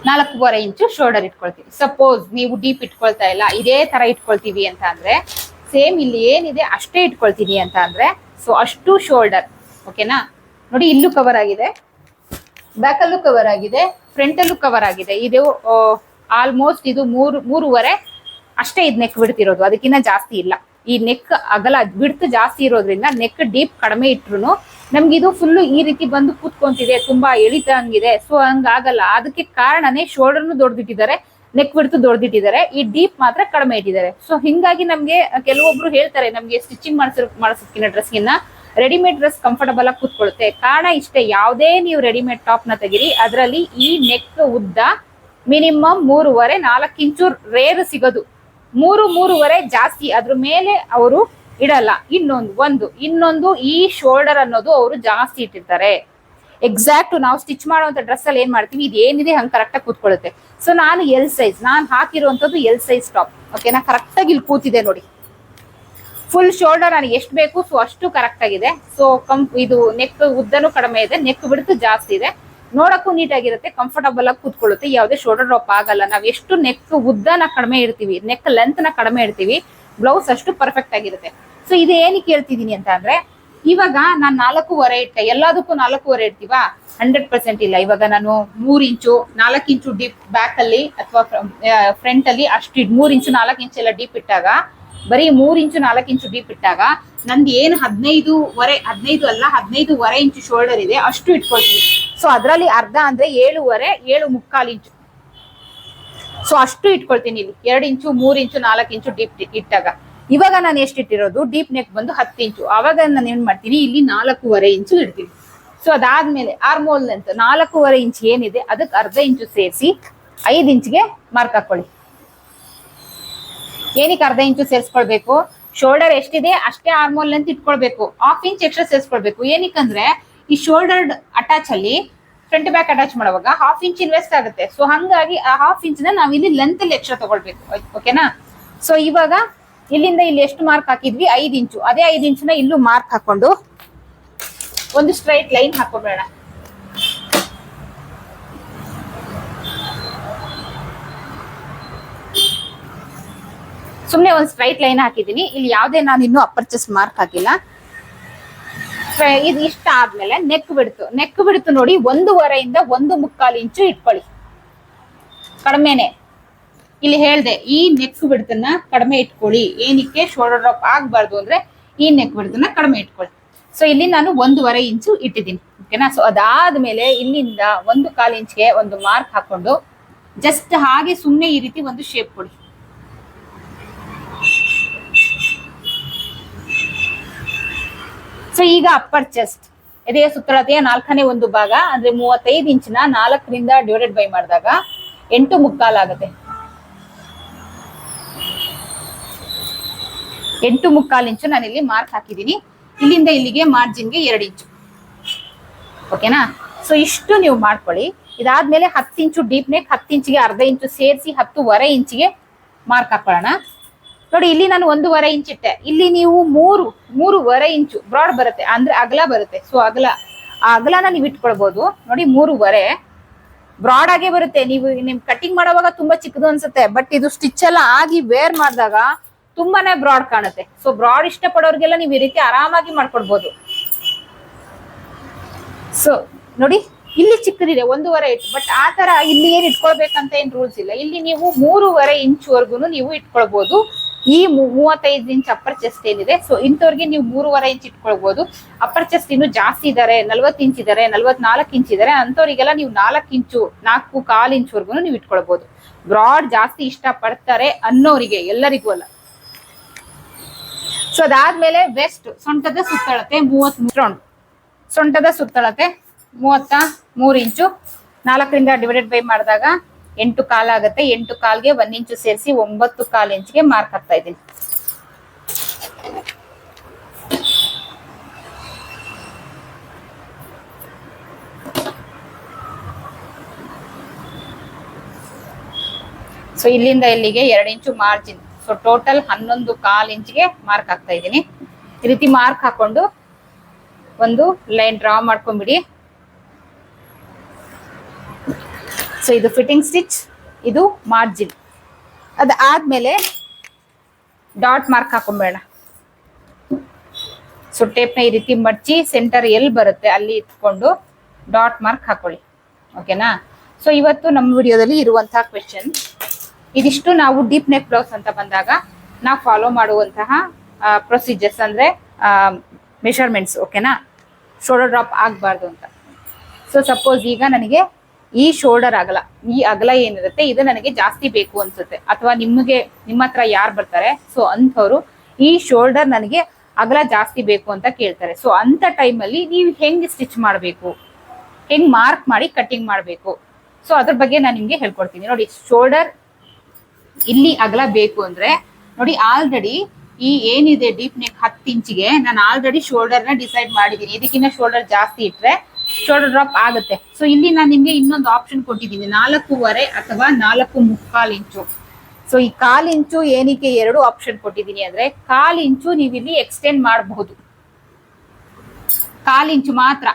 [SPEAKER 1] ನಾಲ್ಕು ನಾಲ್ಕೂವರೆ ಇಂಚು ಶೋಲ್ಡರ್ ಇಟ್ಕೊಳ್ತೀವಿ. ಸಪೋಸ್ ನೀವು ಡೀಪ್ ಇಟ್ಕೊಳ್ತಾ ಇಲ್ಲ, ಇದೇ ತರ ಇಟ್ಕೊಳ್ತೀವಿ ಅಂತ ಅಂದ್ರೆ ಸೇಮ್ ಇಲ್ಲಿ ಏನಿದೆ ಅಷ್ಟೇ ಇಟ್ಕೊಳ್ತೀನಿ ಅಂತ ಅಂದ್ರೆ ಸೊ ಅಷ್ಟು ಶೋಲ್ಡರ್ ಓಕೆನಾ ನೋಡಿ ಇಲ್ಲೂ ಕವರ್ ಆಗಿದೆ. ಬ್ಯಾಕಲ್ಲೂ ಕವರ್ ಆಗಿದೆ ಫ್ರಂಟಲ್ಲೂ ಕವರ್ ಆಗಿದೆ. ಇದು ಆಲ್ಮೋಸ್ಟ್ ಇದು ಮೂರು, ಮೂರುವರೆ, ಅಷ್ಟೇ ಇದು ನೆಕ್ ಬಿಡ್ತಿರೋದು ಅದಕ್ಕಿಂತ ಜಾಸ್ತಿ ಇಲ್ಲ. ಈ ನೆಕ್ ಅಗಲ ಬಿಡ್ತು ಜಾಸ್ತಿ ಇರೋದ್ರಿಂದ ನೆಕ್ ಡೀಪ್ ಕಡಿಮೆ ಇಟ್ರು ನಮ್ಗೆ ಇದು ಫುಲ್ ಈ ರೀತಿ ಬಂದು ಕೂತ್ಕೊಂತಿದೆ, ತುಂಬಾ ಎಳಿತಂಗಿದೆ ಸೊ ಹಂಗಾಗಲ್ಲ. ಅದಕ್ಕೆ ಕಾರಣನೇ ಶೋಲ್ಡರ್ನು ದೊಡ್ದಿಟ್ಟಿದ್ದಾರೆ ನೆಕ್ ಬಿಡ್ತು ದೊಡ್ದಿಟ್ಟಿದ್ದಾರೆ, ಈ ಡೀಪ್ ಮಾತ್ರ ಕಡಿಮೆ ಇಟ್ಟಿದ್ದಾರೆ. ಸೊ ಹಿಂಗಾಗಿ ನಮ್ಗೆ ಕೆಲವೊಬ್ರು ಹೇಳ್ತಾರೆ, ನಮ್ಗೆ ಸ್ಟಿಚಿಂಗ್ ಮಾಡಿಸೋ ಮಾಡಿಸೋದಕ್ಕಿಂತ ಡ್ರೆಸ್ಗಿನ್ನ ರೆಡಿಮೇಡ್ ಡ್ರೆಸ್ ಕಂಫರ್ಟಬಲ್ ಆಗಿ ಕೂತ್ಕೊಳ್ಳುತ್ತೆ. ಕಾರಣ ಇಷ್ಟೇ, ಯಾವುದೇ ನೀವು ರೆಡಿಮೇಡ್ ಟಾಪ್ನ ತೆಗಿರಿ, ಅದರಲ್ಲಿ ಈ ನೆಕ್ ಉದ್ದ ಮಿನಿಮಮ್ ಮೂರುವರೆ, ನಾಲ್ಕು ಇಂಚು ರೇರ್ ಸಿಗೋದು. ಮೂರು, ಮೂರುವರೆ ಜಾಸ್ತಿ. ಅದ್ರ ಮೇಲೆ ಅವರು ಇಡಲ್ಲ. ಇನ್ನೊಂದು, ಒಂದು. ಇನ್ನೊಂದು ಈ ಶೋಲ್ಡರ್ ಅನ್ನೋದು ಅವರು ಜಾಸ್ತಿ ಇಟ್ಟಿರ್ತಾರೆ. ಎಕ್ಸಾಕ್ಟ್ ನಾವು ಸ್ಟಿಚ್ ಮಾಡುವಂತ ಡ್ರೆಸ್ ಅಲ್ಲಿ ಏನ್ ಮಾಡ್ತೀವಿ? ಇದು ಏನಿದೆ ಹಂಗೆ ಕರೆಕ್ಟ್ ಆಗಿ ಕೂತ್ಕೊಳ್ಳುತ್ತೆ. ಸೊ ನಾನು ಎಲ್ ಸೈಜ್ ನಾನು ಹಾಕಿರುವಂತದ್ದು ಎಲ್ ಸೈಜ್ ಟಾಪ್ ಓಕೆನಾ ಕರೆಕ್ಟ್ ಆಗಿ ಇಲ್ಲಿ ಕೂತಿದೆ ನೋಡಿ. ಫುಲ್ ಶೋಲ್ಡರ್ ನನಗೆ ಎಷ್ಟು ಬೇಕು ಸೊ ಅಷ್ಟು ಕರೆಕ್ಟ್ ಆಗಿದೆ. ಸೊ ಕಂಪ್ ಇದು ನೆಕ್ ಉದ್ದನೂ ಕಡಿಮೆ ಇದೆ ನೆಕ್ ಬಿಡ್ತು ಜಾಸ್ತಿ ಇದೆ. ನೋಡಕ್ಕೂ ನೀಟಾಗಿರುತ್ತೆ ಕಂಫರ್ಟಬಲ್ ಆಗಿ ಕೂತ್ಕೊಳ್ಳುತ್ತೆ. ಯಾವುದೇ ಶೋಲ್ಡರ್ ಡ್ರಾಪ್ ಆಗಲ್ಲ. ನಾವು ಎಷ್ಟು ನೆಕ್ ಉದ್ದನ ಕಡಿಮೆ ಇರ್ತೀವಿ ನೆಕ್ ಲೆಂತ್ನ ಕಡಿಮೆ ಇರ್ತೀವಿ ಬ್ಲೌಸ್ ಅಷ್ಟು ಪರ್ಫೆಕ್ಟ್ ಆಗಿರುತ್ತೆ. ಸೊ ಇದು ಏನಕ್ಕೆ ಹೇಳ್ತಿದ್ದೀನಿ ಅಂತ ಅಂದ್ರೆ, ಇವಾಗ ನಾನು ನಾಲ್ಕೂವರೆ ಇಟ್ಟೆ. ಎಲ್ಲದಕ್ಕೂ ನಾಲ್ಕೂವರೆ ಇಡ್ತೀವಾ? ಹಂಡ್ರೆಡ್ ಪರ್ಸೆಂಟ್ ಇಲ್ಲ. ಇವಾಗ ನಾನು ಮೂರ್ ಇಂಚು, ನಾಲ್ಕು ಇಂಚು ಡೀಪ್ ಬ್ಯಾಕ್ ಅಲ್ಲಿ ಅಥವಾ ಫ್ರಂಟ್ ಅಲ್ಲಿ ಅಷ್ಟು ಮೂರ್ ಇಂಚು ನಾಲ್ಕು ಇಂಚು ಎಲ್ಲ ಡೀಪ್ ಇಟ್ಟಾಗ, ಬರೀ ಮೂರ್ ಇಂಚು ನಾಲ್ಕು ಇಂಚು ಡೀಪ್ ಇಟ್ಟಾಗ ನಂದು ಏನು ಹದಿನೈದುವರೆ ಹದಿನೈದು ಅಲ್ಲ ಹದಿನೈದುವರೆ ಇಂಚು ಶೋಲ್ಡರ್ ಇದೆ, ಅಷ್ಟು ಇಟ್ಕೊಳ್ತೀನಿ. ಸೊ ಅದರಲ್ಲಿ ಅರ್ಧ ಅಂದ್ರೆ ಏಳುವರೆ ಏಳು ಮುಕ್ಕಾಲು ಇಂಚು. ಸೊ ಅಷ್ಟು ಇಟ್ಕೊಳ್ತೀನಿ ಇಲ್ಲಿ. ಎರಡು ಇಂಚು, ಮೂರು ಇಂಚು, ನಾಲ್ಕು ಇಂಚು ಡೀಪ್ ಇಟ್ಟಾಗ. ಇವಾಗ ನಾನು ಎಷ್ಟು ಇಟ್ಟಿರೋದು? ಡೀಪ್ ನೆಕ್ ಬಂದು ಹತ್ತು ಇಂಚು. ಅವಾಗ ನಾನು ಏನ್ ಮಾಡ್ತೀನಿ? ಇಲ್ಲಿ ನಾಲ್ಕೂವರೆ ಇಂಚು ಇಡ್ತೀನಿ. ಸೊ ಅದಾದ್ಮೇಲೆ ಆರ್ಮೋಲ್ ಲೆಂತ್ ನಾಲ್ಕೂವರೆ ಇಂಚ್ ಏನಿದೆ ಅದಕ್ಕೆ ಅರ್ಧ ಇಂಚು ಸೇರಿಸಿ ಐದು ಇಂಚ್ಗೆ ಮಾರ್ಕ್ ಹಾಕೊಳ್ಳಿ. ಏನಕ್ಕೆ ಅರ್ಧ ಇಂಚು ಸೇರಿಸ್ಕೊಳ್ಬೇಕು? ಶೋಲ್ಡರ್ ಎಷ್ಟಿದೆ ಅಷ್ಟೇ ಆರ್ಮೋಲ್ ಲೆಂತ್ ಇಟ್ಕೊಳ್ಬೇಕು. ಹಾಫ್ ಇಂಚ್ ಎಕ್ಸ್ಟ್ರಾ ಸೇರಿಸ್ಕೊಳ್ಬೇಕು ಏನಕ್ಕಂದ್ರೆ ಈ ಶೋಲ್ಡರ್ ಅಟ್ಯಾಚ್ ಅಲ್ಲಿ ಫ್ರಂಟ್ ಬ್ಯಾಕ್ ಅಟ್ಯಾಚ್ ಮಾಡುವಾಗ ಹಾಫ್ ಇಂಚ್ ಇನ್ವೆಸ್ಟ್ ಆಗುತ್ತೆ. ಸೊ ಹಂಗಾಗಿ ಆ ಹಾಫ್ ಇಂಚ್ನ ನಾವು ಇಲ್ಲಿ ಲೆಂತ್ ಅಲ್ಲಿ ಎಕ್ಸ್ಟ್ರಾ ತಗೊಳ್ಬೇಕು. ಓಕೆನಾ ಸೊ ಇವಾಗ ಇಲ್ಲಿಂದ ಇಲ್ಲಿ ಎಷ್ಟು ಮಾರ್ಕ್ ಹಾಕಿದ್ವಿ? ಐದು ಇಂಚು ಅದೇ ಐದು ಇಂಚನ್ನ ಇಲ್ಲೂ ಮಾರ್ಕ್ ಹಾಕೊಂಡು ಒಂದು ಸ್ಟ್ರೈಟ್ ಲೈನ್ ಹಾಕೋಬೇಡ. ಸುಮ್ನೆ ಒಂದು ಸ್ಟ್ರೈಟ್ ಲೈನ್ ಹಾಕಿದ್ದೀನಿ. ಇಲ್ಲಿ ಯಾವುದೇ ನಾನು ಇನ್ನೂ ಅಪರ್ಚೇಸ್ ಮಾರ್ಕ್ ಹಾಕಿಲ್ಲ. ಇದು ಇಷ್ಟ ಆದ್ಮೇಲೆ ನೆಕ್ ಬಿಡ್ತು. ನೆಕ್ ಬಿಡ್ತು ನೋಡಿ, ಒಂದೂವರೆಯಿಂದ ಒಂದು ಮುಕ್ಕಾಲು ಇಂಚು ಇಟ್ಕೊಳ್ಳಿ. ಕಡಿಮೆನೆ. ಇಲ್ಲಿ ಹೇಳ್ದೆ, ಈ ನೆಕ್ ಬಿಡ್ತನ್ನ ಕಡಿಮೆ ಇಟ್ಕೊಳ್ಳಿ. ಏನಕ್ಕೆ? ಶೋಲ್ಡರ್ ಡ್ರಾಪ್ ಆಗಬಾರ್ದು ಅಂದ್ರೆ ಈ ನೆಕ್ ಬಿಡ್ತನ್ನ ಕಡಿಮೆ ಇಟ್ಕೊಳ್ಳಿ. ಸೊ ಇಲ್ಲಿ ನಾನು ಒಂದೂವರೆ ಇಂಚು ಇಟ್ಟಿದ್ದೀನಿ. ಓಕೆನಾ ಸೊ ಅದಾದ್ಮೇಲೆ ಇಲ್ಲಿಂದ ಒಂದು ಕಾಲು ಇಂಚ್ಗೆ ಒಂದು ಮಾರ್ಕ್ ಹಾಕೊಂಡು ಜಸ್ಟ್ ಹಾಗೆ ಸುಮ್ಮನೆ ಈ ರೀತಿ ಒಂದು ಶೇಪ್ ಕೊಡಿ. ಸೊ ಈಗ ಅಪ್ಪರ್ ಚೆಸ್ಟ್ ಎದೆಯ ಸುತ್ತಳತೆಯ ನಾಲ್ಕನೇ ಒಂದು ಭಾಗ, ಅಂದ್ರೆ ಮೂವತ್ತೈದು ಇಂಚಿನ ನಾಲ್ಕರಿಂದ ಡಿವೈಡೆಡ್ ಬೈ ಮಾಡಿದಾಗ ಎಂಟು ಮುಕ್ಕಾಲಾಗುತ್ತೆ ಎಂಟು ಮುಕ್ಕಾಲು ಇಂಚು ನಾನು ಇಲ್ಲಿ ಮಾರ್ಕ್ ಹಾಕಿದ್ದೀನಿ. ಇಲ್ಲಿಂದ ಇಲ್ಲಿಗೆ ಮಾರ್ಜಿನ್ಗೆ ಎರಡು ಇಂಚು. ಓಕೆನಾ ಸೊ ಇಷ್ಟು ನೀವು ಮಾಡ್ಕೊಳ್ಳಿ. ಇದಾದ್ಮೇಲೆ ಹತ್ತು ಇಂಚು ಡೀಪ್ ನೆಕ್ ಹತ್ತು ಇಂಚಿಗೆ ಅರ್ಧ ಇಂಚು ಸೇರಿಸಿ ಹತ್ತುವರೆ ಇಂಚಿಗೆ ಮಾರ್ಕ್ ಹಾಕೊಳ್ಳೋಣ. ನೋಡಿ, ಇಲ್ಲಿ ನಾನು ಒಂದೂವರೆ ಇಂಚ್ ಇಟ್ಟೆ. ಇಲ್ಲಿ ನೀವು ಮೂರು, ಮೂರುವರೆ ಇಂಚು ಬ್ರಾಡ್ ಬರುತ್ತೆ, ಅಂದ್ರೆ ಅಗಲ ಬರುತ್ತೆ. ಸೊ ಅಗಲ, ಆ ಅಗಲನ ನೀವು ಇಟ್ಕೊಳ್ಬಹುದು ನೋಡಿ, ಮೂರುವರೆ. ಬ್ರಾಡ್ ಆಗೇ ಬರುತ್ತೆ. ನೀವು ನಿಮ್ ಕಟಿಂಗ್ ಮಾಡುವಾಗ ತುಂಬಾ ಚಿಕ್ಕದು ಅನ್ಸುತ್ತೆ ಬಟ್ ಇದು ಸ್ಟಿಚ್ ಎಲ್ಲ ಆಗಿ ವೇರ್ ಮಾಡಿದಾಗ ತುಂಬಾನೇ ಬ್ರಾಡ್ ಕಾಣುತ್ತೆ. ಸೊ ಬ್ರಾಡ್ ಇಷ್ಟಪಡೋರಿಗೆಲ್ಲ ನೀವು ಈ ರೀತಿ ಆರಾಮಾಗಿ ಮಾಡ್ಕೊಡ್ಬೋದು. ಸೊ ನೋಡಿ, ಇಲ್ಲಿ ಚಿಕ್ಕದಿದೆ, ಒಂದೂವರೆ ಇಟ್ಟು ಬಟ್ ಆ ತರ ಇಲ್ಲಿ ಏನ್ ಇಟ್ಕೊಳ್ಬೇಕಂತ ಏನ್ ರೂಲ್ಸ್ ಇಲ್ಲ. ಇಲ್ಲಿ ನೀವು ಮೂರುವರೆ ಇಂಚ್ವರೆಗೂ ನೀವು ಇಟ್ಕೊಳ್ಬಹುದು ಈ ಮೂವತ್ತೈದು ಇಂಚ್ ಅಪ್ಪರ್ ಚೆಸ್ಟ್ ಏನಿದೆ ಸೊ ಇಂಥವ್ರಿಗೆ ನೀವು ಮೂರುವರೆ ಇಂಚ್ ಇಟ್ಕೊಳ್ಬಹುದು ಅಪ್ಪರ್ ಚೆಸ್ಟ್ ಇನ್ನು ಜಾಸ್ತಿ ಇದಾರೆ, ನಲ್ವತ್ತು ಇಂಚ್ ಇದಾರೆ, ನಲ್ವತ್ನಾಲ್ಕು ಇಂಚ್ ಇದಾರೆ, ಅಂಥವ್ರಿಗೆಲ್ಲ ನೀವು ನಾಲ್ಕು ಇಂಚು, ನಾಲ್ಕು ಕಾಲು ಇಂಚ್ವರೆಗೂ ನೀವು ಇಟ್ಕೊಳ್ಬಹುದು ಬ್ರಾಡ್ ಜಾಸ್ತಿ ಇಷ್ಟ ಪಡ್ತಾರೆ ಅನ್ನೋರಿಗೆ, ಎಲ್ಲರಿಗೂ ಅಲ್ಲ. ಸೊ ಅದಾದ್ಮೇಲೆ ವೆಸ್ಟ್ ಸೊಂಟದ ಸುತ್ತಳತೆ ಮೂವತ್ ರೌಂಡ್ ಸೊಂಟದ ಸುತ್ತಳತೆ ಮೂವತ್ತ ಮೂರು ಇಂಚು, ನಾಲ್ಕರಿಂದ ಡಿವೈಡೆಡ್ ಬೈ ಮಾಡಿದಾಗ ಎಂಟು ಕಾಲ್ ಆಗುತ್ತೆ. ಎಂಟು ಕಾಲ್ಗೆ ಒಂದ್ ಇಂಚು ಸೇರಿಸಿ ಒಂಬತ್ತು ಕಾಲ್ ಇಂಚ್ಗೆ ಮಾರ್ಕ್ ಹಾಕ್ತಾ ಇದ್ದೀನಿ. ಸೊ ಇಲ್ಲಿಂದ ಇಲ್ಲಿಗೆ ಎರಡು ಇಂಚು ಮಾರ್ಜಿನ್ ಸೊ ಟೋಟಲ್ ಹನ್ನೊಂದು ಕಾಲ್ ಇಂಚ್ಗೆ ಮಾರ್ಕ್ ಹಾಕ್ತಾ ಇದ್ದೀನಿ. ಈ ರೀತಿ ಮಾರ್ಕ್ ಹಾಕೊಂಡು ಒಂದು ಲೈನ್ ಡ್ರಾ ಮಾಡ್ಕೊಂಡ್ಬಿಡಿ. ಸೊ ಇದು ಫಿಟ್ಟಿಂಗ್ ಸ್ಟಿಚ್ ಇದು ಮಾರ್ಜಿನ್ ಅದು ಆದಮೇಲೆ ಡಾಟ್ ಮಾರ್ಕ್ ಹಾಕೊಂಬೇಡ. ಸೊ ಟೇಪ್ನ ಈ ರೀತಿ ಮಡ್ಚಿ ಸೆಂಟರ್ ಎಲ್ಲಿ ಬರುತ್ತೆ ಅಲ್ಲಿ ಇಟ್ಕೊಂಡು ಡಾಟ್ ಮಾರ್ಕ್ ಹಾಕೊಳ್ಳಿ. ಓಕೆನಾ ಸೊ ಇವತ್ತು ನಮ್ಮ ವಿಡಿಯೋದಲ್ಲಿ ಇರುವಂತಹ ಕ್ವೆಶನ್ ಇದಿಷ್ಟು ನಾವು ಡೀಪ್ ನೆಕ್ ಬ್ಲೌಸ್ ಅಂತ ಬಂದಾಗ ನಾವು ಫಾಲೋ ಮಾಡುವಂತಹ ಪ್ರೊಸೀಜರ್ಸ್ ಅಂದ್ರೆ ಮೆಷರ್ಮೆಂಟ್ಸ್ ಓಕೆನಾ ಶೋಲ್ಡರ್ ಡ್ರಾಪ್ ಆಗಬಾರ್ದು ಅಂತ. ಸೊ ಸಪೋಸ್ ಈಗ ನನಗೆ ಈ ಶೋಲ್ಡರ್ ಅಗಲ, ಈ ಅಗಲ ಏನಿರುತ್ತೆ, ಇದು ನನಗೆ ಜಾಸ್ತಿ ಬೇಕು ಅನ್ಸುತ್ತೆ. ಅಥವಾ ನಿಮಗೆ, ನಿಮ್ಮ ಹತ್ರ ಯಾರು ಬರ್ತಾರೆ ಸೊ ಅಂಥವ್ರು ಈ ಶೋಲ್ಡರ್ ನನಗೆ ಅಗಲ ಜಾಸ್ತಿ ಬೇಕು ಅಂತ ಕೇಳ್ತಾರೆ. ಸೊ ಅಂತ ಟೈಮಲ್ಲಿ ನೀವು ಹೆಂಗೆ ಸ್ಟಿಚ್ ಮಾಡಬೇಕು? ಹೆಂಗ್ ಮಾರ್ಕ್ ಮಾಡಿ ಕಟ್ಟಿಂಗ್ ಮಾಡಬೇಕು? ಸೊ ಅದ್ರ ಬಗ್ಗೆ ನಾನು ನಿಮ್ಗೆ ಹೇಳ್ಕೊಡ್ತೀನಿ. ನೋಡಿ, ಶೋಲ್ಡರ್ ಇಲ್ಲಿ ಅಗಲ ಬೇಕು ಅಂದ್ರೆ, ನೋಡಿ, ಆಲ್ರೆಡಿ ಈ ಏನಿದೆ ಡೀಪ್ ನೆಕ್ ಹತ್ತು ಇಂಚಿಗೆ, ನಾನು ಆಲ್ರೆಡಿ ಶೋಲ್ಡರ್ನ ಡಿಸೈಡ್ ಮಾಡಿದ್ದೀನಿ. ಇದಕ್ಕಿಂತ ಶೋಲ್ಡರ್ ಜಾಸ್ತಿ ಇಟ್ರೆ ಶೋಲ್ಡರ್ ಡ್ರಾಪ್ ಆಗುತ್ತೆ. ಸೊ ಇಲ್ಲಿ ನಾನು ನಿಮ್ಗೆ ಇನ್ನೊಂದು ಆಪ್ಷನ್ ಕೊಟ್ಟಿದ್ದೀನಿ. ನಾಲ್ಕೂವರೆ ಅಥವಾ ನಾಲ್ಕು ಮುಕ್ಕಾಲು ಇಂಚು ಸೊ ಈ ಕಾಲ್ ಇಂಚು ಏನಕ್ಕೆ ಎರಡು ಆಪ್ಷನ್ ಕೊಟ್ಟಿದ್ದೀನಿ ಅಂದ್ರೆ, ಕಾಲ್ ಇಂಚು ನೀವು ಇಲ್ಲಿ ಎಕ್ಸ್ಟೆಂಡ್ ಮಾಡಬಹುದು. ಕಾಲ್ ಇಂಚು ಮಾತ್ರ.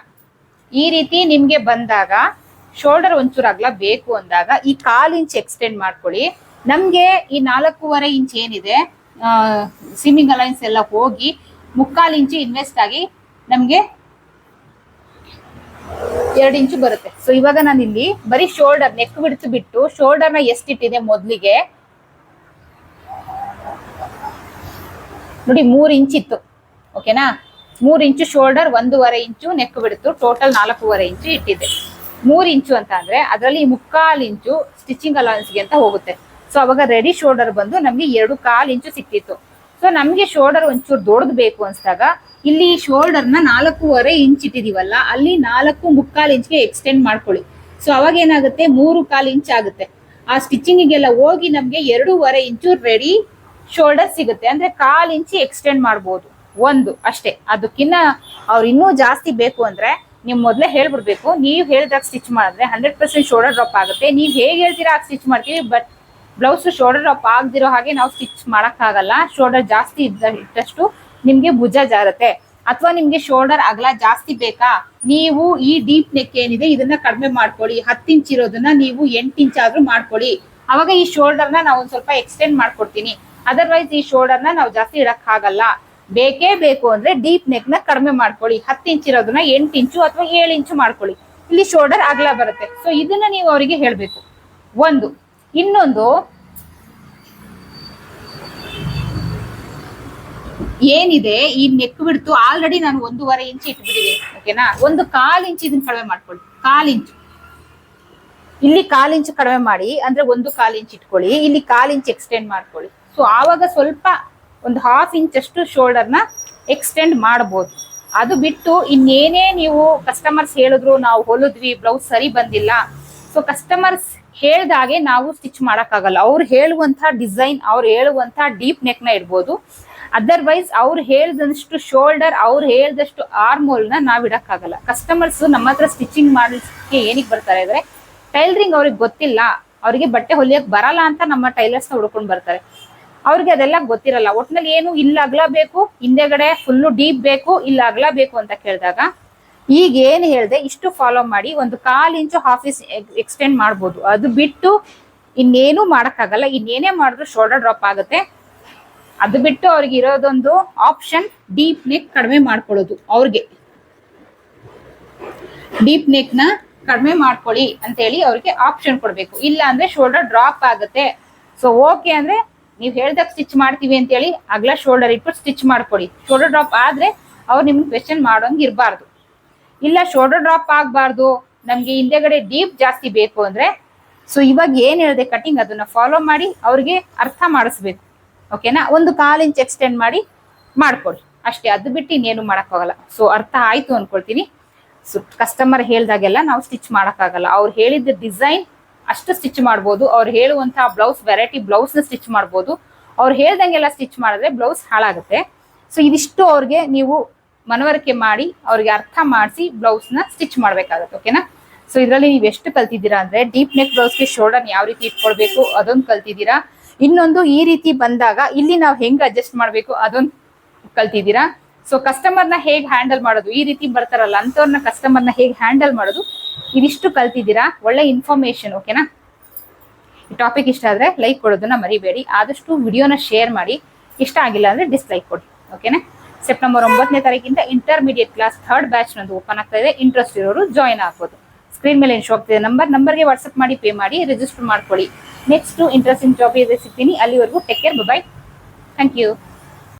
[SPEAKER 1] ಈ ರೀತಿ ನಿಮ್ಗೆ ಬಂದಾಗ ಶೋಲ್ಡರ್ ಒಂಚೂರು ಅಗ್ಲ ಬೇಕು ಅಂದಾಗ, ಈ ಕಾಲ್ ಇಂಚ್ ಎಕ್ಸ್ಟೆಂಡ್ ಮಾಡ್ಕೊಳ್ಳಿ. ನಮ್ಗೆ ಈ ನಾಲ್ಕೂವರೆ ಇಂಚ್ ಏನಿದೆ ಸ್ವಿಮ್ಮಿಂಗ್ ಅಲೈನ್ಸ್ ಎಲ್ಲ ಹೋಗಿ, ಮುಕ್ಕಾಲ್ ಇಂಚು ಇನ್ವೆಸ್ಟ್ ಆಗಿ ನಮ್ಗೆ ಎರಡು ಇಂಚು ಬರುತ್ತೆ. ಸೊ ಇವಾಗ ನಾನು ಇಲ್ಲಿ ಬರೀ ಶೋಲ್ಡರ್ ನೆಕ್ ಬಿಡಿಸಿ ಬಿಟ್ಟು ಶೋಲ್ಡರ್ನ ಎಷ್ಟಿಟ್ಟಿದೆ ಮೊದಲಿಗೆ? ನೋಡಿ, ಮೂರು ಇಂಚ್ ಇತ್ತು. ಓಕೆನಾ ಮೂರು ಇಂಚು ಶೋಲ್ಡರ್ ಒಂದೂವರೆ ಇಂಚು ನೆಕ್ ಬಿಡ್ತು ಟೋಟಲ್ ನಾಲ್ಕೂವರೆ ಇಂಚು ಇಟ್ಟಿದೆ. ಮೂರು ಇಂಚು ಅಂತ ಅಂದ್ರೆ ಅದರಲ್ಲಿ ಮುಕ್ಕಾಲು ಇಂಚು ಸ್ಟಿಚಿಂಗ್ ಅಲೌನ್ಸ್ಗೆ ಅಂತ ಹೋಗುತ್ತೆ. ಸೊ ಅವಾಗ ರೆಡಿ ಶೋಲ್ಡರ್ ಬಂದು ನಮಗೆ ಎರಡು ಕಾಲು ಇಂಚು ಸಿಕ್ತಿತ್ತು ಸೊ ನಮಗೆ ಶೋಲ್ಡರ್ ಒಂಚೂರು ದೊಡ್ಡದು ಬೇಕು ಅನ್ಸ್ದಾಗ ಇಲ್ಲಿ ಶೋಲ್ಡರ್ನ ನಾಲ್ಕೂವರೆ ಇಂಚ್ ಇಟ್ಟಿದೀವಲ್ಲ, ಅಲ್ಲಿ ನಾಲ್ಕು ಮುಕ್ಕಾಲು ಇಂಚ್ಗೆ ಎಕ್ಸ್ಟೆಂಡ್ ಮಾಡ್ಕೊಳ್ಳಿ. ಸೊ ಅವಾಗ ಏನಾಗುತ್ತೆ? ಮೂರು ಕಾಲು ಇಂಚ್ ಆಗುತ್ತೆ. ಆ ಸ್ಟಿಚಿಂಗಿಗೆಲ್ಲ ಹೋಗಿ ನಮಗೆ ಎರಡೂವರೆ ಇಂಚು ರೆಡಿ ಶೋಲ್ಡರ್ ಸಿಗುತ್ತೆ. ಅಂದ್ರೆ ಕಾಲು ಇಂಚ್ ಎಕ್ಸ್ಟೆಂಡ್ ಮಾಡ್ಬೋದು. ಒಂದು ಅಷ್ಟೇ. ಅದಕ್ಕಿನ್ನ ಅವ್ರು ಇನ್ನೂ ಜಾಸ್ತಿ ಬೇಕು ಅಂದ್ರೆ ನೀವು ಮೊದಲೇ ಹೇಳ್ಬಿಡ್ಬೇಕು. ನೀವು ಹೇಳಿದಾಗ ಸ್ಟಿಚ್ ಮಾಡಿದ್ರೆ ಹಂಡ್ರೆಡ್ ಪರ್ಸೆಂಟ್ ಶೋಲ್ಡರ್ ಡ್ರಾಪ್ ಆಗುತ್ತೆ. ನೀವು ಹೇಗೆ ಹೇಳ್ತೀರಾ ಆಗ ಸ್ಟಿಚ್ ಮಾಡ್ತೀವಿ ಬಟ್ ಬ್ಲೌಸ್ ಶೋಲ್ಡರ್ ಡ್ರಾಪ್ ಆಗದಿರೋ ಹಾಗೆ ನಾವು ಸ್ಟಿಚ್ ಆಗಲ್ಲ ಶೋಲ್ಡರ್ ಜಾಸ್ತಿ ಇದ್ದಷ್ಟು ನಿಮ್ಗೆ ಭುಜ ಜಾರುತ್ತೆ. ಅಥವಾ ನಿಮ್ಗೆ ಶೋಲ್ಡರ್ ಅಗಲ ಜಾಸ್ತಿ ಬೇಕಾ? ನೀವು ಈ ಡೀಪ್ ನೆಕ್ ಏನಿದೆ, ಇದನ್ನ ಕಡಿಮೆ ಮಾಡ್ಕೊಳ್ಳಿ. ಹತ್ತು ಇಂಚ್ ಇರೋದನ್ನ ನೀವು ಎಂಟು ಇಂಚ್ ಆದ್ರೂ ಮಾಡ್ಕೊಳ್ಳಿ. ಅವಾಗ ಈ ಶೋಲ್ಡರ್ನ ನಾವು ಒಂದ್ ಸ್ವಲ್ಪ ಎಕ್ಸ್ಟೆಂಡ್ ಮಾಡ್ಕೊಡ್ತೀನಿ. ಅದರ್ವೈಸ್ ಈ ಶೋಲ್ಡರ್ನ ನಾವು ಜಾಸ್ತಿ ಇಡಕ್ ಆಗಲ್ಲ. ಬೇಕೇ ಬೇಕು ಅಂದ್ರೆ ಡೀಪ್ ನೆಕ್ನ ಕಡಿಮೆ ಮಾಡ್ಕೊಳ್ಳಿ. ಹತ್ತು ಇಂಚ್ ಇರೋದನ್ನ ಎಂಟು ಇಂಚು ಅಥವಾ ಏಳು ಇಂಚು ಮಾಡ್ಕೊಳ್ಳಿ. ಇಲ್ಲಿ ಶೋಲ್ಡರ್ ಅಗಲ ಬರುತ್ತೆ. ಸೊ ಇದನ್ನ ನೀವು ಅವರಿಗೆ ಹೇಳ್ಬೇಕು. ಒಂದು. ಇನ್ನೊಂದು ಏನಿದೆ, ಈ ನೆಕ್ ಬಿಡ್ತು ಆಲ್ರೆಡಿ ನಾನು ಒಂದೂವರೆ ಇಂಚ್ ಇಟ್ಬಿಟ್ಟಿದ್ದೀನಿ ಓಕೆನಾ ಒಂದು ಕಾಲ್ ಇಂಚ್ ಇದನ್ನ ಕಡಿಮೆ ಮಾಡ್ಕೊಳ್ಳಿ, ಕಾಲ್ ಇಂಚ್ ಇಲ್ಲಿ ಕಾಲ್ ಇಂಚ್ ಕಡಿಮೆ ಮಾಡಿ, ಅಂದ್ರೆ ಒಂದು ಕಾಲ್ ಇಂಚ್ ಇಟ್ಕೊಳ್ಳಿ, ಇಲ್ಲಿ ಕಾಲ್ ಇಂಚ್ ಎಕ್ಸ್ಟೆಂಡ್ ಮಾಡ್ಕೊಳ್ಳಿ. ಸೊ ಆವಾಗ ಸ್ವಲ್ಪ ಒಂದು ಹಾಫ್ ಇಂಚ್ ಅಷ್ಟು ಶೋಲ್ಡರ್ನ ಎಕ್ಸ್ಟೆಂಡ್ ಮಾಡಬಹುದು ಅದು ಬಿಟ್ಟು ಇನ್ನೇನೇ ನೀವು ಕಸ್ಟಮರ್ಸ್ ಹೇಳಿದ್ರು, ನಾವು ಹೊಲಿದ್ವಿ ಬ್ಲೌಸ್ ಸರಿ ಬಂದಿಲ್ಲ. ಸೊ ಕಸ್ಟಮರ್ಸ್ ಹೇಳ್ದಾಗೆ ನಾವು ಸ್ಟಿಚ್ ಮಾಡೋಕ್ಕಾಗಲ್ಲ. ಅವ್ರು ಹೇಳುವಂತ ಡಿಸೈನ್ ಅವ್ರು ಹೇಳುವಂತ ಡೀಪ್ ನೆಕ್ನ ಇಡ್ಬೋದು. ಅದರ್ವೈಸ್ ಅವ್ರು ಹೇಳ್ದಷ್ಟು ಶೋಲ್ಡರ್ ಅವ್ರು ಹೇಳ್ದಷ್ಟು ಆರ್ಮೋಲ್ನ ನಾವ್ ಇಡಕ್ಕಾಗಲ್ಲ. ಕಸ್ಟಮರ್ಸ್ ನಮ್ಮ ಹತ್ರ ಸ್ಟಿಚಿಂಗ್ ಮಾಡ್ಲಿಕ್ಕೆ ಏನಕ್ಕೆ ಬರ್ತಾರೆ ಅಂದ್ರೆ ಟೈಲರಿಂಗ್ ಅವ್ರಿಗೆ ಗೊತ್ತಿಲ್ಲ. ಅವರಿಗೆ ಬಟ್ಟೆ ಹೊಲಿಯಕ್ ಬರಲ್ಲ ಅಂತ ನಮ್ಮ ಟೈಲರ್ಸ್ನ ಹುಡ್ಕೊಂಡ್ ಬರ್ತಾರೆ. ಅವ್ರಿಗೆ ಅದೆಲ್ಲ ಗೊತ್ತಿರಲ್ಲ. ಒಟ್ನಲ್ಲಿ ಏನು ಇಲ್ಲ ಅಗಲ ಬೇಕು ಹಿಂದೆಗಡೆ ಫುಲ್ಲು ಡೀಪ್ ಬೇಕು ಇಲ್ಲ ಅಗಲ ಬೇಕು ಅಂತ ಕೇಳಿದಾಗ, ಈಗ ಏನು ಹೇಳ್ದೆ, ಇಷ್ಟು ಫಾಲೋ ಮಾಡಿ ಒಂದು ಕಾಲ್ ಇಂಚು ಹಾಫ್ ಇಸ್ ಎಕ್ಸ್ಟೆಂಡ್ ಮಾಡ್ಬೋದು. ಅದು ಬಿಟ್ಟು ಇನ್ನೇನು ಮಾಡೋಕ್ಕಾಗಲ್ಲ. ಇನ್ನೇನೇ ಮಾಡಿದ್ರು ಶೋಲ್ಡರ್ ಡ್ರಾಪ್ ಆಗುತ್ತೆ. ಅದು ಬಿಟ್ಟು ಅವ್ರಿಗೆ ಇರೋದೊಂದು ಆಪ್ಷನ್ ಡೀಪ್ ನೆಕ್ ಕಡಿಮೆ ಮಾಡ್ಕೊಳ್ಳೋದು, ಅವ್ರಿಗೆ. ಡೀಪ್ ನೆಕ್ನ ಕಡಿಮೆ ಮಾಡ್ಕೊಳ್ಳಿ ಅಂತೇಳಿ ಅವ್ರಿಗೆ ಆಪ್ಷನ್ ಕೊಡಬೇಕು. ಇಲ್ಲ ಅಂದ್ರೆ ಶೋಲ್ಡರ್ ಡ್ರಾಪ್ ಆಗುತ್ತೆ. ಸೊ ಓಕೆ ಅಂದ್ರೆ ನೀವು ಹೇಳ್ದಾಗ ಸ್ಟಿಚ್ ಮಾಡ್ತೀವಿ ಅಂತೇಳಿ ಅಗ್ಲ ಶೋಲ್ಡರ್ ಇಟ್ಟು ಸ್ಟಿಚ್ ಮಾಡ್ಕೊಳ್ಳಿ. ಶೋಲ್ಡರ್ ಡ್ರಾಪ್ ಆದ್ರೆ ಅವ್ರು ನಿಮ್ಗೆ ಕ್ವೆಶನ್ ಮಾಡೋಂಗೆ ಇರಬಾರ್ದು. ಇಲ್ಲ ಶೋಲ್ಡರ್ ಡ್ರಾಪ್ ಆಗಬಾರ್ದು, ನಮ್ಗೆ ಹಿಂದೆಗಡೆ ಡೀಪ್ ಜಾಸ್ತಿ ಬೇಕು ಅಂದ್ರೆ ಸೊ ಇವಾಗ ಏನ್ ಹೇಳಿದೆ ಕಟಿಂಗ್ ಅದನ್ನ ಫಾಲೋ ಮಾಡಿ ಅವ್ರಿಗೆ ಅರ್ಥ ಮಾಡಿಸ್ಬೇಕು. ಓಕೆನಾ ಒಂದು ಕಾಲ್ ಇಂಚ್ ಎಕ್ಸ್ಟೆಂಡ್ ಮಾಡಿ ಮಾಡ್ಕೊಡಿ. ಅಷ್ಟೇ, ಅದು ಬಿಟ್ಟು ಇನ್ನೇನು ಮಾಡೋಕ್ಕಾಗಲ್ಲ. ಸೊ ಅರ್ಥ ಆಯಿತು ಅಂದ್ಕೊಳ್ತೀನಿ ಸೊ ಕಸ್ಟಮರ್ ಹೇಳ್ದಾಗೆಲ್ಲ ನಾವು ಸ್ಟಿಚ್ ಮಾಡೋಕ್ಕಾಗಲ್ಲ. ಅವ್ರು ಹೇಳಿದ ಡಿಸೈನ್ ಅಷ್ಟು ಸ್ಟಿಚ್ ಮಾಡ್ಬೋದು. ಅವ್ರು ಹೇಳುವಂತಹ ಬ್ಲೌಸ್ ವೆರೈಟಿ ಬ್ಲೌಸ್ನ ಸ್ಟಿಚ್ ಮಾಡ್ಬೋದು. ಅವ್ರು ಹೇಳ್ದಂಗೆಲ್ಲ ಸ್ಟಿಚ್ ಮಾಡಿದ್ರೆ ಬ್ಲೌಸ್ ಹಾಳಾಗುತ್ತೆ. ಸೊ ಇದಿಷ್ಟು ಅವ್ರಿಗೆ ನೀವು ಮನವರಿಕೆ ಮಾಡಿ, ಅವ್ರಿಗೆ ಅರ್ಥ ಮಾಡಿಸಿ ಬ್ಲೌಸ್ನ ಸ್ಟಿಚ್ ಮಾಡಬೇಕಾಗುತ್ತೆ ಓಕೆನಾ ಸೊ ಇದರಲ್ಲಿ ನೀವು ಎಷ್ಟು ಕಲ್ತಿದ್ದೀರಾ ಅಂದರೆ ಡೀಪ್ ನೆಕ್ ಬ್ಲೌಸ್ಗೆ ಶೋಲ್ಡರ್ ಯಾವ ರೀತಿ ಇಟ್ಕೊಳ್ಬೇಕು, ಅದೊಂದು ಕಲ್ತಿದ್ದೀರಾ? ಇನ್ನೊಂದು ಈ ರೀತಿ ಬಂದಾಗ ಇಲ್ಲಿ ನಾವು ಹೆಂಗ್ ಅಡ್ಜಸ್ಟ್ ಮಾಡ್ಬೇಕು ಅದೊಂದು ಕಲ್ತಿದ್ದೀರಾ? ಸೊ ಕಸ್ಟಮರ್ನ ಹೇಗ್ ಹ್ಯಾಂಡಲ್ ಮಾಡೋದು? ಈ ರೀತಿ ಬರ್ತಾರಲ್ಲ ಅಂತವ್ರನ್ನ ಕಸ್ಟಮರ್ನ ಹೇಗ್ ಹ್ಯಾಂಡಲ್ ಮಾಡೋದು? ಇದಿಷ್ಟು ಕಲ್ತಿದ್ದೀರಾ? ಒಳ್ಳೆ ಇನ್ಫಾರ್ಮೇಶನ್ ಓಕೆನಾ ಟಾಪಿಕ್ ಇಷ್ಟ ಆದ್ರೆ ಲೈಕ್ ಕೊಡೋದನ್ನ ಮರಿಬೇಡಿ. ಆದಷ್ಟು ವಿಡಿಯೋನ ಶೇರ್ ಮಾಡಿ. ಇಷ್ಟ ಆಗಿಲ್ಲ ಅಂದ್ರೆ ಡಿಸ್ಲೈಕ್ ಕೊಡಿ ಓಕೆನಾ ಸೆಪ್ಟೆಂಬರ್ ಒಂಬತ್ತನೇ ತಾರೀಕಿಂದ ಇಂಟರ್ಮೀಡಿಯೇಟ್ ಕ್ಲಾಸ್ ಥರ್ಡ್ ಬ್ಯಾಚ್ ನಂದು ಓಪನ್ ಆಗ್ತಾ ಇದೆ. ಇಂಟ್ರೆಸ್ಟ್ ಇರೋರು ಜಾಯ್ನ್ ಆಗ್ಬೋದು. ಸ್ಕ್ರೀನ್ ಮೇಲೆ ಶೋ ಆಗ್ತಿದೆ? ನಂಬರ್ ನಂಬರ್ಗೆ ವಾಟ್ಸ್ಆಪ್ ಮಾಡಿ ಪೇ ಮಾಡಿ ರಿಜಿಸ್ಟರ್ ಮಾಡ್ಕೊಳ್ಳಿ. ನೆಕ್ಸ್ಟ್ ಇಂಟ್ರೆಸ್ಟಿಂಗ್ ಇದೆ ಸಿಗ್ತೀನಿ. ಅಲ್ಲಿವರೆಗೂ take care bye thank you